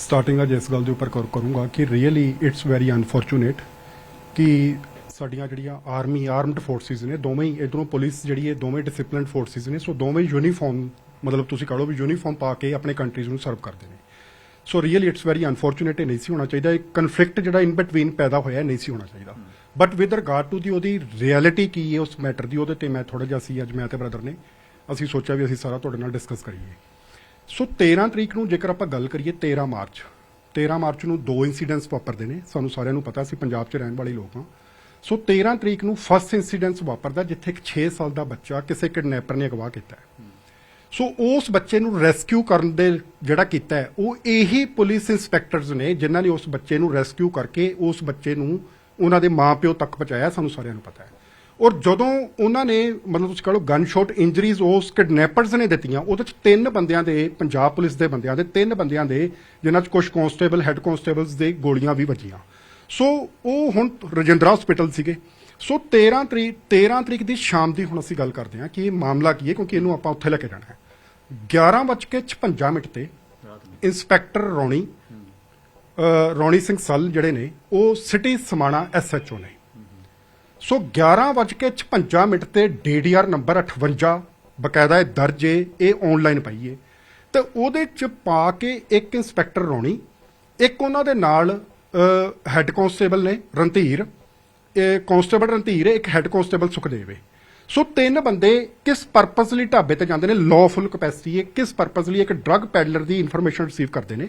Starting ਅੱਜ ਇਸ ਗੱਲ ਦੇ ਉੱਪਰ ਕਰ- ਕਰੂੰਗਾ ਕਿ ਰੀਅਲੀ ਇਟਸ ਵੈਰੀ ਅਨਫੋਰਚੂਨੇਟ ਕਿ ਸਾਡੀਆਂ ਜਿਹੜੀਆਂ ਆਰਮੀ ਆਰਮਡ ਫੋਰਸਿਸ ਨੇ, ਦੋਵੇਂ ਹੀ ਇਧਰੋਂ ਪੁਲਿਸ ਜਿਹੜੀ ਹੈ, ਦੋਵੇਂ ਡਿਸਪਲਿਨਡ ਫੋਰਸਿਸ ਨੇ ਸੋ ਦੋਵੇਂ ਯੂਨੀਫਾਰਮ ਮਤਲਬ ਤੁਸੀਂ ਕਹ ਲਓ ਵੀ ਯੂਨੀਫਾਰਮ ਪਾ ਕੇ ਆਪਣੇ ਕੰਟਰੀਜ਼ ਨੂੰ ਸਰਵ ਕਰਦੇ ਨੇ। So really it's very unfortunate ਇਹ ਨਹੀਂ ਸੀ ਹੋਣਾ ਚਾਹੀਦਾ ਇੱਕ ਕਨਫਲਿਕਟ ਜਿਹੜਾ ਇਨ ਬਿਟਵੀਨ ਪੈਦਾ ਹੋਇਆ ਨਹੀਂ ਸੀ ਹੋਣਾ ਚਾਹੀਦਾ। But with regard to the ਉਹਦੀ ਰਿਐਲਿਟੀ ਕੀ ਹੈ ਉਸ ਮੈਟਰ ਦੀ, ਉਹਦੇ ਤੇ ਮੈਂ ਥੋੜਾ ਜਿਹਾ ਸੀ ਅੱਜ ਮੈਂ ਤੇ ਬ੍ਰਦਰ ਨੇ, ਅਸੀਂ ਸੋਚਿਆ ਵੀ ਅਸੀਂ ਸਾਰਾ ਤੁਹਾਡੇ ਨਾਲ ਡਿਸਕਸ ਕਰੀਏ। ਸੋ 13 ਤਰੀਕ ਨੂੰ ਜੇਕਰ ਆਪਾਂ ਗੱਲ ਕਰੀਏ 13 ਮਾਰਚ 13 ਮਾਰਚ ਨੂੰ ਦੋ ਇਨਸੀਡੈਂਟਸ ਵਾਪਰਦੇ ਨੇ, ਸਾਨੂੰ ਸਾਰਿਆਂ ਨੂੰ ਪਤਾ ਸੀ ਪੰਜਾਬ 'ਚ ਰਹਿਣ ਵਾਲੇ ਲੋਕ ਹਾਂ। ਸੋ 13 ਤਰੀਕ ਨੂੰ ਫਸਟ ਇਨਸੀਡੈਂਸ ਵਾਪਰਦਾ, ਜਿੱਥੇ ਇੱਕ 6 ਸਾਲ ਦਾ ਬੱਚਾ ਕਿਸੇ ਕਿਡਨੈਪਰ ਨੇ ਅਗਵਾ ਕੀਤਾ ਹੈ। ਸੋ ਉਸ ਬੱਚੇ ਨੂੰ ਰੈਸਕਿਊ ਕਰਨ ਦੇ ਜਿਹੜਾ ਕੀਤਾ ਉਹ ਇਹੀ ਪੁਲਿਸ ਇੰਸਪੈਕਟਰਸ ਨੇ ਜਿਨ੍ਹਾਂ ਨੇ ਉਸ ਬੱਚੇ ਨੂੰ ਰੈਸਕਿਊ ਕਰਕੇ ਉਸ ਬੱਚੇ ਨੂੰ ਉਹਨਾਂ ਦੇ ਮਾਪਿਓ ਤੱਕ ਪਹੁੰਚਾਇਆ, ਸਾਨੂੰ ਸਾਰਿਆਂ ਨੂੰ ਪਤਾ ਹੈ। ਔਰ ਜਦੋਂ ਉਹਨਾਂ ਨੇ, ਮਤਲਬ ਤੁਸੀਂ ਕਹ ਲਓ ਗਨ ਸ਼ਾਟ ਇੰਜਰੀਜ਼ ਉਸ ਕਿਡਨੈਪਰਸ ਨੇ ਦਿੱਤੀਆਂ, ਉਹਦੇ ਚ ਤਿੰਨ ਬੰਦਿਆਂ ਦੇ, ਪੰਜਾਬ ਪੁਲਿਸ ਦੇ ਬੰਦਿਆਂ ਦੇ, ਤਿੰਨ ਬੰਦਿਆਂ ਦੇ, ਜਿਨ੍ਹਾਂ ਚ ਕੁਝ ਕਨਸਟੇਬਲ ਹੈੱਡ ਕਨਸਟੇਬਲਸ ਦੇ ਗੋਲੀਆਂ ਵੀ ਵੱਜੀਆਂ। ਸੋ ਉਹ ਹੁਣ ਰਜਿੰਦਰਾ ਹਸਪੀਟਲ ਸੀਗੇ। ਸੋ 13 ਤਰੀਕ 13 ਤਰੀਕ ਦੀ ਸ਼ਾਮ ਦੀ ਹੁਣ ਅਸੀਂ ਗੱਲ ਕਰਦੇ ਹਾਂ ਕਿ ਇਹ ਮਾਮਲਾ ਕੀ ਹੈ, ਕਿਉਂਕਿ ਇਹਨੂੰ ਆਪਾਂ ਉੱਥੇ ਲੈ ਕੇ ਜਾਣਾ ਹੈ। 11:56 ਮਿੰਟ ਤੇ ਇੰਸਪੈਕਟਰ ਰੌਣੀ ਰੌਣੀ ਸਿੰਘ ਸੱਲ ਜਿਹੜੇ ਨੇ, ਉਹ ਸਿਟੀ ਸਮਾਣਾ ਐਸਐਚਓ ਨੇ। ਸੋ 11:56 ਮਿੰਟ ਤੇ ਡੀਡੀਆਰ ਨੰਬਰ 58 ਬਕਾਇਦਾ ਇਹ ਦਰਜ ਏ, ਇਹ ਆਨਲਾਈਨ ਪਈਏ ਤੇ ਉਹਦੇ ਚ ਪਾ ਕੇ ਇੱਕ ਇੰਸਪੈਕਟਰ ਰੌਣੀ, ਇੱਕ ਉਹਨਾਂ ਦੇ ਨਾਲ ਹੈੱਡ ਕਾਂਸਟੇਬਲ ਨੇ, ਰਣਧੀਰ। ਇਹ ਕਾਂਸਟੇਬਲ ਰਣਧੀਰ ਇੱਕ ਹੈੱਡ ਕਾਂਸਟੇਬਲ ਸੁਖਦੇਵ ਏ। ਸੋ ਤਿੰਨ ਬੰਦੇ ਕਿਸ ਪਰਪਸ ਲਈ ਢਾਬੇ ਤੇ ਜਾਂਦੇ ਨੇ? ਲawful ਕਪੈਸਿਟੀ ਹੈ ਕਿਸ ਪਰਪਸ ਲਈ ਇੱਕ ਡਰੱਗ ਪੈਡਲਰ ਦੀ ਇਨਫੋਰਮੇਸ਼ਨ ਰਿਸੀਵ ਕਰਦੇ ਨੇ?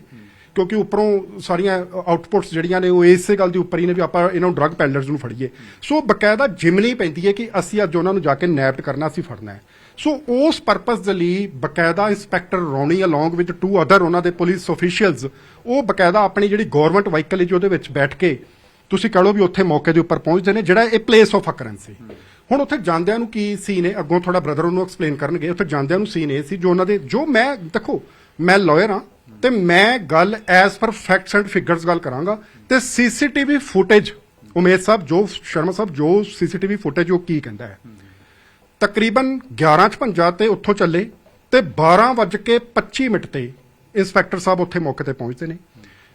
ਕਿਉਂਕਿ ਉੱਪਰੋਂ ਸਾਰੀਆਂ ਆਊਟਪੁੱਟਸ ਜਿਹੜੀਆਂ ਨੇ ਉਹ ਇਸੇ ਗੱਲ ਦੇ ਉੱਪਰ ਹੀ ਨੇ ਵੀ ਆਪਾਂ ਇਹਨਾਂ ਨੂੰ ਡਰੱਗ ਪੈਡਲਰਸ ਨੂੰ ਫੜੀਏ। ਸੋ ਬਕਾਇਦਾ ਜਿਮਨੀ ਪੈਂਦੀ ਹੈ ਕਿ ਅਸੀਂ ਅੱਜ ਉਹਨਾਂ ਨੂੰ ਜਾ ਕੇ ਨੈਪਟ ਕਰਨਾ, ਅਸੀਂ ਫੜਨਾ ਹੈ। ਸੋ ਉਸ ਪਰਪਸ ਦੇ ਲਈ ਬਕਾਇਦਾ inspector Rauni along with two other ਉਹਨਾਂ ਦੇ ਪੁਲਿਸ ਅਫੀਸ਼ੀਅਲਸ ਉਹ ਬਕਾਇਦਾ ਆਪਣੀ ਜਿਹੜੀ ਗਵਰਨਮੈਂਟ ਵਹੀਕਲ ਹੈ ਜੀ, ਉਹਦੇ ਵਿੱਚ ਬੈਠ ਕੇ ਤੁਸੀਂ ਕਹ ਲਓ ਵੀ ਉੱਥੇ ਮੌਕੇ ਦੇ ਉੱਪਰ ਪਹੁੰਚਦੇ ਨੇ, ਜਿਹੜਾ ਇਹ ਪਲੇਸ ਆਫ ਅਕਰੈਂਸ ਸੀ ਹੁਣ ਉੱਥੇ ਜਾਂਦਿਆਂ ਨੂੰ ਕੀ ਸੀਨ ਹੈ? ਅੱਗੋਂ ਥੋੜਾ ਬ੍ਰਦਰ ਉਹਨੂੰ ਐਕਸਪਲੇਨ ਕਰਨਗੇ। ਉੱਥੇ ਜਾਂਦਿਆਂ ਨੂੰ ਸੀਨ ਇਹ ਸੀ ਜੋ ਉਹਨਾਂ ਦੇ ਜੋ ਮੈਂ ਦੇਖੋ, ਮੈਂ ਲਾਇਰ ਹਾਂ। ਤੇ ਮੈਂ ਗੱਲ as per facts and figures ਗੱਲ ਕਰਾਂਗਾ ਤੇ ਸੀਸੀਟੀਵੀ ਫੁਟੇਜ ਉਮੇਦ ਸਾਹਿਬ, ਜੋ ਸ਼ਰਮਾ ਸਾਹਿਬ, ਜੋ ਸੀਸੀਟੀਵੀ ਫੁਟੇਜ ਉਹ ਕੀ ਕਹਿੰਦਾ ਹੈ? ਤਕਰੀਬਨ 11:50 ਤੇ ਉੱਥੋਂ ਚੱਲੇ ਤੇ 12:25 ਮਿੰਟ ਤੇ ਇੰਸਪੈਕਟਰ ਸਾਹਿਬ ਉੱਥੇ ਮੌਕੇ ਤੇ ਪਹੁੰਚਦੇ ਨੇ।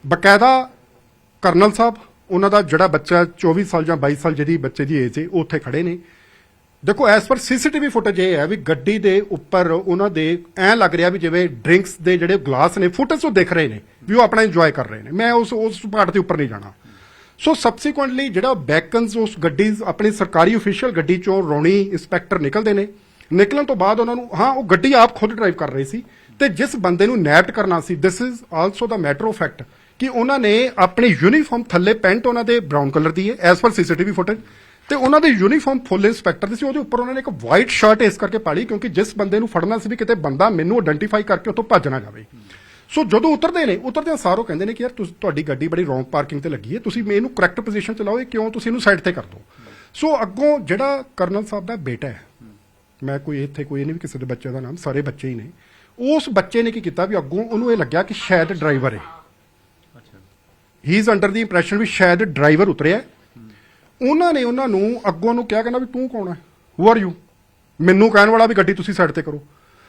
ਬਕਾਇਦਾ ਕਰਨਲ ਸਾਹਿਬ, ਉਹਨਾਂ ਦਾ ਜਿਹੜਾ ਬੱਚਾ 24 ਸਾਲ ਜਾਂ 22 ਸਾਲ ਜਿਹਦੀ ਬੱਚੇ ਦੀ ਏਜ ਹੈ ਉਹ ਉੱਥੇ ਖੜੇ ਨੇ। ਦੇਖੋ ਐਸ ਪਰ ਸੀਸੀਟੀਵੀ ਫੁਟੇਜ ਇਹ ਹੈ ਵੀ ਗੱਡੀ ਦੇ ਉੱਪਰ ਉਹਨਾਂ ਦੇ ਐ ਲੱਗ ਰਿਹਾ ਵੀ ਜਿਵੇਂ ਡਰਿੰਕਸ ਦੇ ਜਿਹੜੇ ਗਲਾਸ ਨੇ ਫੁਟੇਜ ਉਹ ਦੇਖ ਰਹੇ ਨੇ ਵੀ ਉਹ ਆਪਣਾ ਇੰਜੋਏ ਕਰ ਰਹੇ ਨੇ। ਮੈਂ ਉਸ ਉਸ ਪਾਰਟ ਦੇ ਉੱਪਰ ਨਹੀਂ ਜਾਣਾ। ਸੋ ਸਬਸੀਕੁਐਂਟਲੀ ਜਿਹੜਾ ਬੈਕਨਸ ਉਸ ਗੱਡੀ ਆਪਣੀ ਸਰਕਾਰੀ ਅਫੀਸ਼ੀਅਲ ਗੱਡੀ ਚੋਂ ਰੌਣੀ ਇੰਸਪੈਕਟਰ ਨਿਕਲਦੇ ਨੇ। ਨਿਕਲਣ ਤੋਂ ਬਾਅਦ ਉਹਨਾਂ ਨੂੰ, ਹਾਂ, ਉਹ ਗੱਡੀ ਆਪ ਖੁਦ ਡਰਾਈਵ ਕਰ ਰਹੀ ਸੀ ਤੇ ਜਿਸ ਬੰਦੇ ਨੂੰ ਨੈਪਟ ਕਰਨਾ ਸੀ this is also the matter of fact ਕਿ ਉਹਨਾਂ ਨੇ ਆਪਣੀ ਯੂਨੀਫਾਰਮ ਥੱਲੇ ਪੈਂਟ ਉਹਨਾਂ ਦੇ ਬ੍ਰਾਊਨ ਕਲਰ ਦੀ ਹੈ ਐਸ ਪਰ ਸੀਸੀਟੀਵੀ ਫੁਟੇਜ। ਤੇ ਉਹਨਾਂ ਦੀ ਯੂਨੀਫਾਰਮ ਫੁੱਲ ਇੰਸਪੈਕਟਰ ਦੀ ਸੀ ਉਹਦੇ ਉੱਪਰ ਉਹਨਾਂ ਨੇ ਇੱਕ ਵਾਈਟ ਸ਼ਰਟ ਇਸ ਕਰਕੇ ਪਾਲੀ ਕਿਉਂਕਿ ਜਿਸ ਬੰਦੇ ਨੂੰ ਫੜਨਾ ਸੀ ਵੀ ਕਿਤੇ ਬੰਦਾ ਮੈਨੂੰ ਆਇਡੈਂਟੀਫਾਈ ਕਰਕੇ ਉੱਥੋਂ ਭੱਜ ਨਾ ਜਾਵੇ। ਸੋ ਜਦੋਂ ਉਤਰਦੇ ਨੇ ਉਤਰਦੇ ਸਾਰੋ ਕਹਿੰਦੇ ਨੇ ਕਿ ਯਾਰ ਤੁਸੀਂ ਤੁਹਾਡੀ ਗੱਡੀ ਬੜੀ ਰੋਂਗ ਪਾਰਕਿੰਗ ਤੇ ਲੱਗੀ ਹੈ ਤੁਸੀਂ ਇਹਨੂੰ ਕਰੈਕਟ ਪੋਜੀਸ਼ਨ ਚ ਲਾਓ ਇਹ ਕਿਉਂ ਤੁਸੀਂ ਇਹਨੂੰ ਸਾਈਡ ਤੇ ਕਰ ਦਿਓ ਸੋ ਅੱਗੋਂ ਜਿਹੜਾ ਕਰਨਲ ਸਾਹਿਬ ਦਾ ਬੇਟਾ ਹੈ ਮੈਂ ਕੋਈ ਇੱਥੇ ਕੋਈ ਨਹੀਂ ਵੀ ਕਿਸੇ ਦੇ ਬੱਚੇ ਦਾ ਨਾਮ ਸਾਰੇ ਬੱਚੇ ਹੀ ਨੇ ਉਸ ਬੱਚੇ ਨੇ ਕੀ ਕੀਤਾ ਵੀ ਅੱਗੋਂ ਉਹਨੂੰ ਇਹ ਲੱਗਿਆ ਕਿ ਸ਼ਾਇਦ ਡਰਾਈਵਰ ਹੈ। ਅੱਛਾ। He is under the impression ਵੀ ਸ਼ਾਇਦ ਡਰਾਈਵਰ ਉਤਰਿਆ ਉਹਨਾਂ ਨੇ ਉਹਨਾਂ ਨੂੰ ਅੱਗੋਂ ਨੂੰ ਕਿਹਾ ਕਹਿੰਦਾ ਵੀ ਤੂੰ ਕੌਣ ਹੈ? ਹੂ ਆਰ ਯੂ ਮੈਨੂੰ ਕਹਿਣ ਵਾਲਾ ਵੀ ਗੱਡੀ ਤੁਸੀਂ ਸਾਈਡ ਤੇ ਕਰੋ।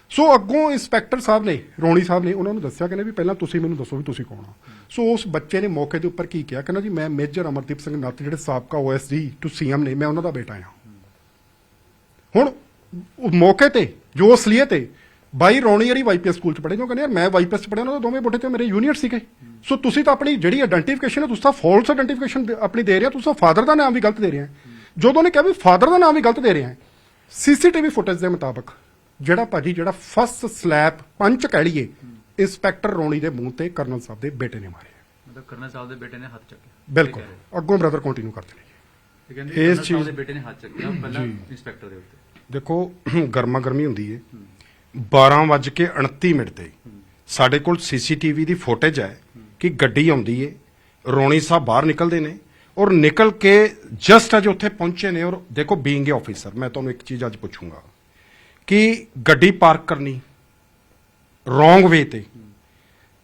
ਸੋ ਅੱਗੋਂ ਇੰਸਪੈਕਟਰ ਸਾਹਿਬ ਨੇ, ਰੋਣੀ ਸਾਹਿਬ ਨੇ ਉਹਨਾਂ ਨੂੰ ਦੱਸਿਆ ਕਹਿੰਦੇ ਵੀ ਪਹਿਲਾਂ ਤੁਸੀਂ ਮੈਨੂੰ ਦੱਸੋ ਵੀ ਤੁਸੀਂ ਕੌਣ ਆ ਸੋ ਉਸ ਬੱਚੇ ਨੇ ਮੌਕੇ ਦੇ ਉੱਪਰ ਕੀ ਕਿਹਾ? ਕਹਿੰਦਾ ਜੀ, ਮੈਂ ਮੇਜਰ ਅਮਰਦੀਪ ਸਿੰਘ ਨੱਤ ਜਿਹੜੇ ਸਾਬਕਾ ਓਐਸਡੀ ਟੂ ਸੀਐਮ ਨੇ, ਮੈਂ ਉਹਨਾਂ ਦਾ ਬੇਟਾ ਹਾਂ। ਹੁਣ ਮੌਕੇ ਤੇ, ਜੋ ਅਸਲੀਅਤ ਹੈ ਬਾਈ ਰੌਣੀ ਵਾਲੀ ਵਾਈਪੀਐਸ ਸਕੂਲ ਚ ਪੜ੍ਹੇ ਜੋ ਕਹਿੰਦੇ ਯਾਰ ਮੈਂ ਵਾਈਪੀਐਸ ਚ ਪੜ੍ਹਿਆ ਉਹਨਾਂ ਦੇ ਦੋਵੇਂ ਬੁੱਢੇ ਤੇ ਮੇਰੇ ਜੂਨੀਅਰ ਸੀਗੇ। ਸੋ ਤੁਸੀਂ ਤਾਂ ਆਪਣੀ ਜਿਹੜੀ ਆਇਡੈਂਟੀਫਿਕੇਸ਼ਨ ਹੈ ਤੁਸੀਂ ਤਾਂ ਫਾਲਸ ਆਇਡੈਂਟੀਫਿਕੇਸ਼ਨ ਆਪਣੀ ਦੇ ਰਹੇ ਹੋ ਤੁਸੀਂ ਤਾਂ ਫਾਦਰ ਦਾ ਨਾਮ ਵੀ ਗਲਤ ਦੇ ਰਹੇ ਹੋ। ਜਦੋਂ ਨੇ ਕਿਹਾ ਵੀ ਫਾਦਰ ਦਾ ਨਾਮ ਵੀ ਗਲਤ ਦੇ ਰਹੇ ਆ ਸੀਸੀਟੀਵੀ ਫੁਟੇਜ ਦੇ ਮੁਤਾਬਕ ਜਿਹੜਾ ਭਾਜੀ ਜਿਹੜਾ ਫਸਟ ਸਲੈਪ ਪੰਚ ਕਹਿ ਲਈਏ ਇੰਸਪੈਕਟਰ ਰੌਣੀ ਦੇ ਮੂੰਹ ਤੇ ਕਰਨਲ ਸਾਹਿਬ ਦੇ ਬੇਟੇ ਨੇ ਮਾਰੇ ਮਤਲਬ ਕਰਨਲ ਸਾਹਿਬ ਦੇ ਬੇਟੇ ਨੇ ਹੱਥ ਚੱਕਿਆ। ਬਿਲਕੁਲ। ਅੱਗੋਂ ਬ੍ਰਦਰ ਕੰਟੀਨਿਊ ਕਰਦੇ ਨੇ। ਇਹ ਕਹਿੰਦੇ ਕਰਨਲ ਸਾਹਿਬ ਦੇ ਬੇਟੇ ਨੇ ਹੱਥ ਚੱਕਿਆ ਪਹਿਲਾਂ ਇੰਸਪੈਕਟਰ ਦੇ ਉੱਤੇ। ਦੇਖੋ ਗਰਮਾ ਗਰਮੀ ਹੁੰਦੀ ਹੈ। 12:29 ਮਿੰਟ ਤੇ। ਸਾਡੇ ਕੋਲ ਸੀਸੀਟੀਵੀ ਦੀ ਫੁਟੇਜ ਹੈ ਕਿ ਗੱਡੀ ਆਉਂਦੀ ਹੈ ਰੋਣੀ ਸਾਹਿਬ ਬਾਹਰ ਨਿਕਲਦੇ ਨੇ ਔਰ ਨਿਕਲ ਕੇ ਜਸਟ ਅਜ ਉੱਥੇ ਪਹੁੰਚੇ ਨੇ ਔਰ ਦੇਖੋ ਬੀਇੰਗ ਅ ਆਫੀਸਰ ਮੈਂ ਤੁਹਾਨੂੰ ਇੱਕ ਚੀਜ਼ ਅੱਜ ਪੁੱਛੂੰਗਾ ਕਿ ਗੱਡੀ ਪਾਰਕ ਕਰਨੀ ਰੋਂਗ ਵੇ ਤੇ।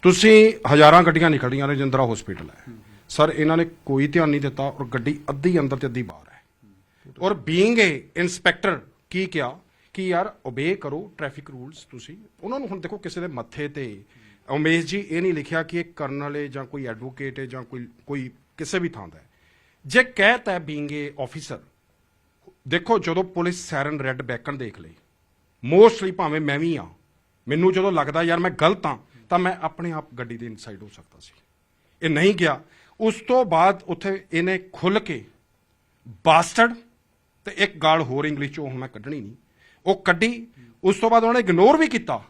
ਤੁਸੀਂ ਹਜ਼ਾਰਾਂ ਗੱਡੀਆਂ ਨਿਕਲਦੀਆਂ ਨੇ ਜਿੰਦਰਾ ਹਸਪੀਟਲ ਹੈ। ਸਰ ਇਹਨਾਂ ਨੇ ਕੋਈ ਧਿਆਨ ਨਹੀਂ ਦਿੱਤਾ ਔਰ ਗੱਡੀ ਅੱਧੀ ਅੰਦਰ ਤੇ ਅੱਧੀ ਬਾਹਰ ਹੈ। ਔਰ ਬੀਇੰਗ ਏ ਇਨਸਪੈਕਟਰ ਕੀ ਕਿਹਾ? ਕਿ ਯਾਰ ਓਬੇ ਕਰੋ ਟ੍ਰੈਫਿਕ ਰੂਲਸ ਤੁਸੀਂ। ਉਹਨਾਂ ਨੂੰ ਹੁਣ ਦੇਖੋ ਕਿਸੇ ਦੇ ਮੱਥੇ ਤੇ ਉਮੇਸ਼ ਜੀ, ਇਹ ਨਹੀਂ ਲਿਖਿਆ ਕਿ ਇਹ ਕਰਨਲ ਹੈ ਜਾਂ ਕੋਈ ਐਡਵੋਕੇਟ ਹੈ ਜਾਂ ਕੋਈ ਕੋਈ ਕਿਸੇ ਵੀ ਥਾਂ ਦਾ ਜੇ ਕਹਿਤ ਹੈ ਬੀਇੰਗ ਏ ਆਫੀਸਰ ਦੇਖੋ ਜਦੋਂ ਪੁਲਿਸ ਸੈਰਨ ਰੈੱਡ ਬੈਕਨ ਦੇਖ ਲਈ ਮੋਸਟਲੀ ਭਾਵੇਂ ਮੈਂ ਵੀ ਆ ਮੈਨੂੰ ਜਦੋਂ ਲੱਗਦਾ ਯਾਰ ਮੈਂ ਗਲਤ ਆ ਤਾਂ ਮੈਂ ਆਪਣੇ ਆਪ ਗੱਡੀ ਦੇ ਇਨਸਾਈਡ ਹੋ ਸਕਦਾ ਸੀ। ਇਹ ਨਹੀਂ ਗਿਆ। ਉਸ ਤੋਂ ਬਾਅਦ ਉੱਥੇ ਇਹਨੇ ਖੁੱਲ ਕੇ ਬਾਸਟਰਡ ਤੇ ਇੱਕ ਗਾਲ ਹੋਰ ਇੰਗਲਿਸ਼ ਚੋਂ ਹੁਣ ਮੈਂ ਕੱਢਣੀ ਨਹੀਂ। ਉਹ ਕੱਢੀ ਉਸ ਤੋਂ ਬਾਅਦ ਉਹਨੇ ਇਗਨੋਰ ਵੀ ਕੀਤਾ।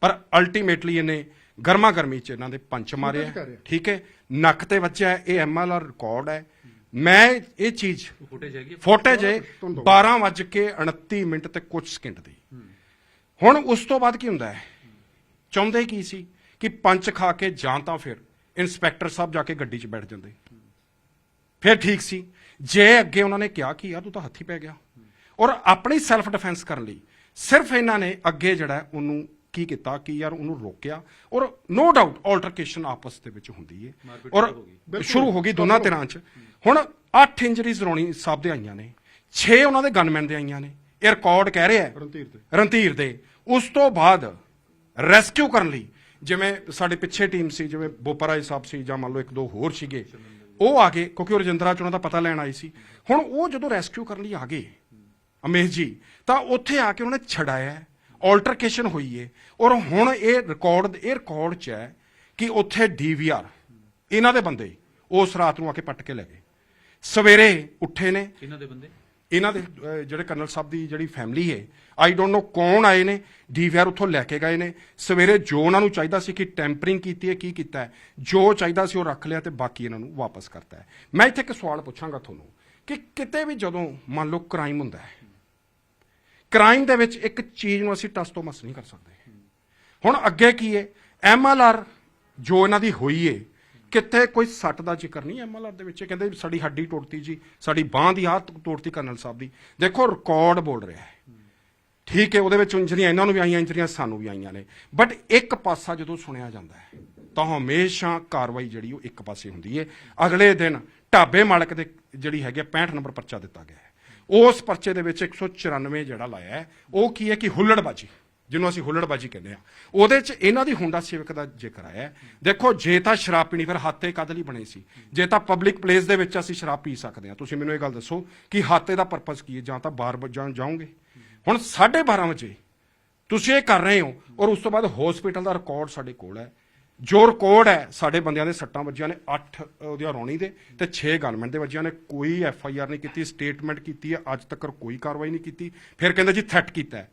ਪਰ ਅਲਟੀਮੇਟਲੀ ਇਹਨੇ ਗਰਮਾ ਗਰਮੀ ਚ ਇਹਨਾਂ ਦੇ ਪੰਚ ਮਾਰੇ ਕਰ ਰਿਹਾ। ਠੀਕ ਹੈ? ਨੱਕ ਤੇ ਵੱਜਿਆ ਇਹ ਐਮਐਲਆਰ ਰਿਕਾਰਡ ਹੈ। ਮੈਂ ਇਹ ਚੀਜ਼ ਫੁਟੇਜ ਹੈਗੀ? ਫੁਟੇਜ ਹੈ ਤੁਹਾਨੂੰ 12 ਵੱਜ ਕੇ 29 ਮਿੰਟ ਤੇ ਕੁਝ ਸਕਿੰਟ ਦੀ। ਹੁਣ ਉਸ ਤੋਂ ਬਾਅਦ ਕੀ ਹੁੰਦਾ ਹੈ? ਚਾਹੁੰਦੇ ਕੀ ਸੀ? ਕਿ ਪੰਚ ਖਾ ਕੇ ਜਾਂ ਤਾਂ ਫਿਰ ਇਨਸਪੈਕਟਰ ਸਾਹਿਬ ਜਾ ਕੇ ਗੱਡੀ 'ਚ ਬੈਠ ਜਾਂਦੇ। ਫਿਰ ਠੀਕ ਸੀ। ਜੇ ਅੱਗੇ ਉਹਨਾਂ ਨੇ ਕਿਹਾ ਕਿ ਯਾਰ ਤੂੰ ਤਾਂ ਹੱਥੀ ਪੈ ਗਿਆ। ਔਰ ਆਪਣੀ ਸੈਲਫ ਡਿਫੈਂਸ ਕਰਨ ਲਈ। ਸਿਰਫ ਇਹਨਾਂ ਨੇ ਅੱਗੇ ਜਿਹੜਾ ਉਹਨੂੰ ਕੀ ਕੀਤਾ ਕਿ ਯਾਰ ਉਹਨੂੰ ਰੋਕਿਆ ਔਰ ਨੋ ਡਾਊਟ ਆਲਟਰਕੇਸ਼ਨ ਆਪਸ ਦੇ ਵਿੱਚ ਹੁੰਦੀ ਹੈ ਔਰ ਸ਼ੁਰੂ ਹੋ ਗਈ। ਦੋਨਾਂ ਧਿਰਾਂ 'ਚ। ਹੁਣ 8 ਇੰਜਰੀਜ਼ ਰੋਣੀ ਸਾਹਿਬ ਦੇ ਆਈਆਂ ਨੇ। 6 ਉਹਨਾਂ ਦੇ ਗਨਮੈਨ ਦੇ ਆਈਆਂ ਨੇ। ਇਹ ਰਿਕਾਰਡ ਕਹਿ ਰਿਹਾ ਰਣਧੀਰ ਦੇ। ਰਣਧੀਰ ਦੇ। ਉਸ ਤੋਂ ਬਾਅਦ ਰੈਸਕਿਊ ਕਰਨ ਲਈ ਜਿਵੇਂ ਸਾਡੇ ਪਿੱਛੇ ਟੀਮ ਸੀ ਜਿਵੇਂ ਬੋਪਰਾਏ ਸਾਹਿਬ ਸੀ ਜਾਂ ਮੰਨ ਲਓ ਇੱਕ ਦੋ ਹੋਰ ਸੀਗੇ ਉਹ ਆ ਗਏ ਕਿਉਂਕਿ ਉਹ ਰਜਿੰਦਰਾ ਚ ਉਹਨਾਂ ਦਾ ਪਤਾ ਲੈਣ ਆਈ ਸੀ। ਹੁਣ ਉਹ ਜਦੋਂ ਰੈਸਕਿਊ ਕਰਨ ਲਈ ਆ ਗਏ ਅਮੇਸ਼ ਜੀ ਤਾਂ ਉੱਥੇ ਆ ਕੇ ਉਹਨਾਂ ਛਡਾਇਆ ਆਲਟਰਕੇਸ਼ਨ ਹੋਈ ਏ ਔਰ ਹੁਣ ਇਹ ਰਿਕਾਰਡ ਇਹ ਰਿਕਾਰਡ ਚ ਹੈ ਕਿ ਉੱਥੇ ਡੀਵੀਆਰ ਇਹਨਾਂ ਦੇ ਬੰਦੇ ਉਸ ਰਾਤ ਨੂੰ ਆ ਕੇ ਪੱਟ ਕੇ ਲੈ ਗਏ। ਸਵੇਰੇ ਉੱਠੇ ਨੇ। ਇਹਨਾਂ ਦੇ ਬੰਦੇ? ਇਹਨਾਂ ਦੇ ਜਿਹੜੇ ਕਰਨਲ ਸਾਹਿਬ ਦੀ ਜਿਹੜੀ ਫੈਮਿਲੀ ਹੈ ਆਈ ਡੋਨਟ ਨੋ ਕੌਣ ਆਏ ਨੇ ਡੀਵੀਆਰ ਉੱਥੋਂ ਲੈ ਕੇ ਗਏ ਨੇ। ਸਵੇਰੇ ਜੋ ਉਹਨਾਂ ਨੂੰ ਚਾਹੀਦਾ ਸੀ ਕਿ ਟੈਂਪਰਿੰਗ ਕੀਤੀ ਹੈ ਕੀ ਕੀਤਾ ਹੈ ਜੋ ਚਾਹੀਦਾ ਸੀ ਉਹ ਰੱਖ ਲਿਆ ਤੇ ਬਾਕੀ ਇਹਨਾਂ ਨੂੰ ਵਾਪਸ ਕਰਤਾ ਹੈ। ਮੈਂ ਇੱਥੇ ਇੱਕ ਸਵਾਲ ਪੁੱਛਾਂਗਾ ਤੁਹਾਨੂੰ ਕਿ ਕਿਤੇ ਵੀ ਜਦੋਂ ਮੰਨ ਲਓ ਕ੍ਰਾਈਮ ਹੁੰਦਾ ਹੈ ਕ੍ਰਾਈਮ ਦੇ ਵਿੱਚ ਇੱਕ ਚੀਜ਼ ਨੂੰ ਅਸੀਂ ਟਸ ਤੋਂ ਮਸ ਨਹੀਂ ਕਰ ਸਕਦੇ। ਹੁਣ ਅੱਗੇ ਕੀ ਹੈ ਐਮਐਲਆਰ ਜੋ ਇਹਨਾਂ ਦੀ ਹੋਈ ਏ ਕਿਤੇ ਕੋਈ ਸੱਟ ਦਾ ਜ਼ਿਕਰ ਨਹੀਂ ਐਮਐਲਆਰ ਦੇ ਵਿੱਚ। ਇਹ ਕਹਿੰਦੇ ਸਾਡੀ ਹੱਡੀ ਟੁੱਟਤੀ ਜੀ, ਸਾਡੀ ਬਾਹ ਦੀ ਆਹ ਟੁੱਟਤੀ ਕਰਨਲ ਸਾਹਿਬ ਦੀ। ਦੇਖੋ ਰਿਕਾਰਡ ਬੋਲ ਰਿਹਾ ਹੈ। ਠੀਕ ਹੈ ਉਹਦੇ ਵਿੱਚ ਇੰਜਰੀਆਂ, ਇਹਨਾਂ ਨੂੰ ਵੀ ਆਈਆਂ ਇੰਜਰੀਆਂ, ਸਾਨੂੰ ਵੀ ਆਈਆਂ ਨੇ। ਬਟ ਇੱਕ ਪਾਸਾ ਜਦੋਂ ਸੁਣਿਆ ਜਾਂਦਾ ਹੈ, ਤਾਂ ਹਮੇਸ਼ਾ ਕਾਰਵਾਈ ਜਿਹੜੀ ਉਹ ਇੱਕ ਪਾਸੇ ਹੁੰਦੀ ਹੈ ਅਗਲੇ ਦਿਨ ਢਾਬੇ ਮਾਲਕ ਦੇ ਜਿਹੜੀ ਹੈਗੀ ਹੈ 65 ਨੰਬਰ ਪਰਚਾ ਦਿੱਤਾ ਗਿਆ ਹੈ। ਉਸ ਪਰਚੇ ਦੇ ਵਿੱਚ 194 ਜਿਹੜਾ ਲਾਇਆ ਉਹ ਕੀ ਹੈ ਕਿ ਹੁੱਲੜਬਾਜੀ, ਜਿਹਨੂੰ ਅਸੀਂ ਹੁੱਲੜਬਾਜੀ ਕਹਿੰਦੇ ਆ ਉਹਦੇ 'ਚ ਇਹਨਾਂ ਦੀ ਹੁੰਡਾ ਸੇਵਕ ਦਾ ਜ਼ਿਕਰ ਆਇਆ ਦੇਖੋ, ਜੇ ਤਾਂ ਸ਼ਰਾਬ ਪੀਣੀ ਫਿਰ ਹਾਤੇ ਕਦ ਲਈ ਬਣੇ ਸੀ? ਜੇ ਤਾਂ ਪਬਲਿਕ ਪਲੇਸ ਦੇ ਵਿੱਚ ਅਸੀਂ ਸ਼ਰਾਬ ਪੀ ਸਕਦੇ ਹਾਂ। ਤੁਸੀਂ ਮੈਨੂੰ ਇਹ ਗੱਲ ਦੱਸੋ ਕਿ ਹਾਤੇ ਦਾ ਪਰਪਸ ਕੀ ਹੈ? ਜਾਂ ਤਾਂ ਬਾਹਰ ਜਾਣ ਜਾਂ ਜਾਓਗੇ? ਹੁਣ 12:30 ਵਜੇ ਤੁਸੀਂ ਇਹ ਕਰ ਰਹੇ ਹੋ ਔਰ ਉਸ ਤੋਂ ਬਾਅਦ ਹਸਪੀਟਲ ਦਾ ਰਿਕਾਰਡ ਸਾਡੇ ਕੋਲ ਹੈ। ਜੋ ਰਿਕਾਰਡ ਹੈ, ਸਾਡੇ ਬੰਦਿਆਂ ਦੇ ਸੱਟਾਂ ਵੱਜੀਆਂ ਨੇ 8 ਉਹਦੀਆਂ ਰੌਣੀ ਦੇ ਤੇ 6 ਗਨਮੈਨ ਦੇ ਵੱਜੀਆਂ ਨੇ। ਕੋਈ ਐਫ ਆਈ ਆਰ ਨਹੀਂ ਕੀਤੀ, ਸਟੇਟਮੈਂਟ ਕੀਤੀ ਹੈ, ਅੱਜ ਤੱਕ ਕੋਈ ਕਾਰਵਾਈ ਨਹੀਂ ਕੀਤੀ। ਫਿਰ ਕਹਿੰਦਾ ਜੀ ਥ੍ਰੈਟ ਕੀਤਾ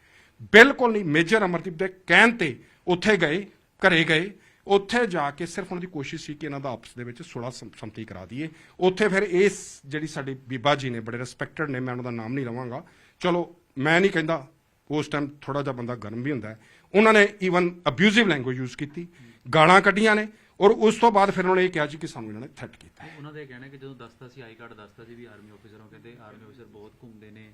ਬਿਲਕੁਲ ਨਹੀਂ, ਮੇਜਰ ਅਮਰਦੀਪ ਦੇ ਕਹਿਣ ਤੇ ਉੱਥੇ ਗਏ, ਘਰੇ ਗਏ। ਉੱਥੇ ਜਾ ਕੇ ਸਿਰਫ ਉਹਨਾਂ ਦੀ ਕੋਸ਼ਿਸ਼ ਸੀ ਕਿ ਇਹਨਾਂ ਦਾ ਆਪਸ ਦੇ ਵਿੱਚ ਸੁਲਾ ਸੰਮਤੀ ਕਰਾ ਦਈਏ। ਉੱਥੇ ਫਿਰ ਇਸ ਜਿਹੜੀ ਸਾਡੀ ਬੀਬਾ ਜੀ ਨੇ, ਬੜੇ ਰਿਸਪੈਕਟਡ ਨੇ, ਮੈਂ ਉਹਨਾਂ ਦਾ ਨਾਮ ਨਹੀਂ ਲਵਾਂਗਾ। ਚਲੋ, ਮੈਂ ਨਹੀਂ ਕਹਿੰਦਾ, ਉਸ ਟਾਈਮ ਥੋੜਾ ਜਿਹਾ ਬੰਦਾ ਗਰਮ ਵੀ ਹੁੰਦਾ ਉਹਨਾਂ ਨੇ ਈਵਨ ਅਬਿਊਜ਼ਿਵ ਲੈਂਗੁਏਜ ਯੂਜ਼ ਕੀਤੀ। ਗਾਲਾਂ ਕੱਢੀਆਂ ਨੇ ਔਰ ਉਸ ਤੋਂ ਬਾਅਦ ਫਿਰ ਉਹਨਾਂ ਨੇ ਇਹ ਕਿਹਾ ਜੀ ਕਿ ਸਾਨੂੰ ਇਹਨਾਂ ਨੇ ਥ੍ਰੈਟ ਕੀਤਾ। ਉਹਨਾਂ ਦਾ ਇਹ ਕਹਿਣਾ ਕਿ ਜਦੋਂ ਦੱਸਦਾ ਸੀ ਆਈ ਕਾਰਡ ਦੱਸਦਾ ਸੀ ਵੀ ਆਰਮੀ ਆਫੀਸਰੋਂ ਕਹਿੰਦੇ ਆਰਮੀ ਆਫੀਸਰ ਬਹੁਤ ਘੁੰਮਦੇ ਨੇ।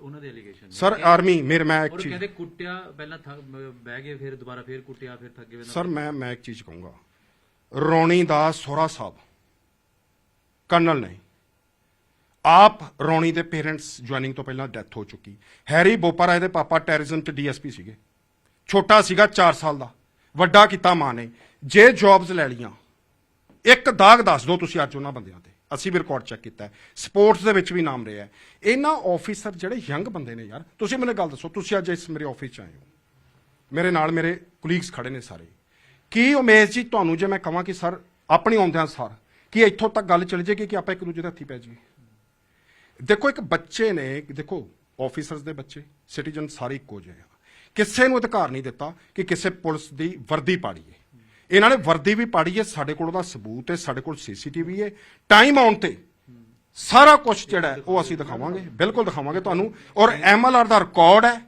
ਉਹਨਾਂ ਦੇ ਐਲੀਗੇਸ਼ਨ ਨੇ। ਸਰ ਆਰਮੀ ਮੇਰੇ ਮੈਂ ਇੱਕ ਔਰ ਚੀਜ਼ ਕਹਿੰਦੇ ਕੁੱਟਿਆ ਪਹਿਲਾਂ ਥੱਕ- ਬਹਿ ਗਏ ਫਿਰ ਦੁਬਾਰਾ ਫਿਰ ਕੁੱਟਿਆ ਫਿਰ ਥੱਕੇ ਵੇ ਸਰ ਮੈਂ ਮੈਂ ਇੱਕ ਚੀਜ਼ ਕਹੂੰਗਾ। ਰੌਣੀ ਦਾ ਸੋਹਰਾ ਸਾਹਿਬ ਕਰਨਲ ਨੇ। ਆਪ ਰੌਣੀ ਦੇ ਪੇਰੈਂਟਸ ਜੁਆਇਨਿੰਗ ਤੋਂ ਪਹਿਲਾਂ ਡੈਥ ਹੋ ਚੁੱਕੀ। ਹੈਰੀ ਬੋਪਾਰਾਏ ਦੇ ਪਾਪਾ ਟੈਰਰਿਜ਼ਮ ਚ ਡੀਐਸਪੀ ਸੀਗੇ। ਛੋਟਾ ਸੀਗਾ 4 ਸਾਲ ਦਾ। ਵੱਡਾ ਕੀਤਾ ਮਾਂ ਨੇ, ਜੇ ਜੌਬਸ ਲੈ ਲੀਆਂ ਇੱਕ ਦਾਗ ਦੱਸ ਦਿਓ ਤੁਸੀਂ ਅੱਜ ਉਹਨਾਂ ਬੰਦਿਆਂ ਤੇ। ਅਸੀਂ ਵੀ ਰਿਕਾਰਡ ਚੈੱਕ ਕੀਤਾ ਸਪੋਰਟਸ ਦੇ ਵਿੱਚ ਵੀ ਨਾਮ ਰਿਹਾ ਇਹਨਾਂ ਆਫੀਸਰ ਜਿਹੜੇ ਯੰਗ ਬੰਦੇ ਨੇ ਯਾਰ, ਤੁਸੀਂ ਮੈਨੂੰ ਗੱਲ ਦੱਸੋ, ਤੁਸੀਂ ਅੱਜ ਇਸ ਮੇਰੇ ਆਫਿਸ ਚ ਆਏ ਹੋ। ਮੇਰੇ ਨਾਲ ਮੇਰੇ ਕੁਲੀਗਸ ਖੜੇ ਨੇ ਸਾਰੇ। ਕੀ ਉਮੇਸ਼ ਜੀ, ਤੁਹਾਨੂੰ ਜੇ ਮੈਂ ਕਹਾਂ ਕਿ ਸਰ, ਆਪਣੀ ਆਉਂਦਿਆਂ ਸਰ, ਕਿ ਇੱਥੋਂ ਤੱਕ ਗੱਲ ਚਲ ਜੇਗੀ ਕਿ ਆਪਾਂ ਇੱਕ ਦੂਜੇ ਦੇ ਹੱਥੀ ਪੈ ਜਾਈਏ? ਦੇਖੋ, ਇੱਕ ਬੱਚੇ ਨੇ, ਦੇਖੋ ਆਫੀਸਰਸ ਦੇ ਬੱਚੇ ਸਿਟੀਜ਼ਨ ਸਾਰੇ ਇੱਕੋ ਜਿਹੇ ਆ। ਕਿਸੇ ਨੂੰ ਅਧਿਕਾਰ ਨਹੀਂ ਦਿੱਤਾ ਕਿ ਕਿਸੇ ਪੁਲਿਸ ਦੀ ਵਰਦੀ ਪਾੜੀਏ। ਇਹਨਾਂ ਨੇ ਵਰਦੀ ਵੀ ਪਾੜੀ ਹੈ ਸਾਡੇ ਕੋਲ ਉਹਦਾ ਸਬੂਤ ਹੈ ਸਾਡੇ ਕੋਲ ਸੀਸੀਟੀਵੀ ਹੈ। ਟਾਈਮ ਆਉਣ ਤੇ ਸਾਰਾ ਕੁਝ ਜਿਹੜਾ ਉਹ ਅਸੀਂ ਦਿਖਾਵਾਂਗੇ ਬਿਲਕੁਲ ਦਿਖਾਵਾਂਗੇ ਤੁਹਾਨੂੰ। ਔਰ ਐਮਐਲਆਰ ਦਾ ਰਿਕਾਰਡ ਹੈ।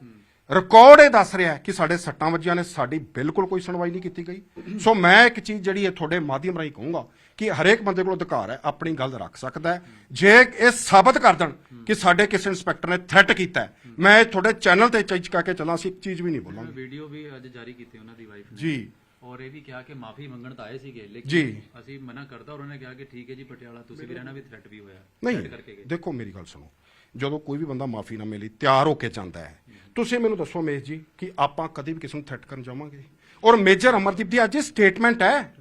ਰਿਕਾਰਡ ਇਹ ਦੱਸ ਰਿਹਾ ਕਿ ਸਾਡੇ ਸੱਟਾਂ ਵੱਜੀਆਂ ਨੇ ਸਾਡੀ ਬਿਲਕੁਲ ਕੋਈ ਸੁਣਵਾਈ ਨਹੀਂ ਕੀਤੀ ਗਈ। ਸੋ ਮੈਂ ਇੱਕ ਚੀਜ਼ ਜਿਹੜੀ ਹੈ ਤੁਹਾਡੇ ਮਾਧਿਅਮ ਰਾਹੀਂ ਕਹੂੰਗਾ ਕਿ ਹਰੇਕ ਬੰਦੇ ਕੋਲ ਅਧਿਕਾਰ ਹੈ ਆਪਣੀ ਗੱਲ ਰੱਖ ਸਕਦਾ ਹੈ। ਜੇ ਇਹ ਸਾਬਤ ਕਰ ਦੇਣ ਕਿ ਸਾਡੇ ਕਿਸੇ ਇੰਸਪੈਕਟਰ ਨੇ ਥ੍ਰੈਟ ਕੀਤਾ ਹੈ, ਮੈਂ ਤੁਹਾਡੇ ਚੈਨਲ ਤੇ ਚਿਚਕਾ ਕੇ ਚੱਲਾਂ ਅਸੀਂ ਇੱਕ ਚੀਜ਼ ਵੀ ਨਹੀਂ ਬੋਲਾਂਗੇ। ਵੀਡੀਓ ਵੀ ਅੱਜ ਜਾਰੀ ਕੀਤੀ ਉਹਨਾਂ ਦੀ ਵਾਈਫ ਨੇ। ਜੀ। ਔਰ ਇਹ ਵੀ ਕਿਹਾ ਕਿ ਮਾਫੀ ਮੰਗਣ ਤਾਂ ਆਏ ਸੀਗੇ ਲੇਕਿਨ। ਅਸੀਂ ਮਨਾ ਕਰਤਾ ਔਰ ਉਹਨੇ ਕਿਹਾ ਕਿ ਠੀਕ ਹੈ ਜੀ ਪਟਿਆਲਾ ਤੁਸੀਂ ਵੀ ਰਹਿਣਾ ਵੀ ਥ੍ਰੈਟ ਵੀ ਹੋਇਆ। ਨਹੀਂ ਦੇਖੋ ਮੇਰੀ ਗੱਲ ਸੁਣੋ ਜਦੋਂ ਕੋਈ ਵੀ ਬੰਦਾ ਮਾਫੀ ਨਾ ਮਿਲੀ ਤਿਆਰ ਹੋ ਕੇ ਜਾਂਦਾ ਹੈ। ਤੁਸੀਂ ਮੈਨੂੰ ਦੱਸੋ ਮੇਸ਼ ਜੀ ਕਿ ਆਪਾਂ ਕਦੇ ਵੀ ਕਿਸੇ ਨੂੰ ਥ੍ਰੈਟ ਕਰਨ ਜਾਵਾਂਗੇ? ਔਰ ਮੇਜਰ ਅਮਰਦੀਪ ਦੀ ਅੱਜ ਸਟੇਟਮੈਂਟ ਹੈ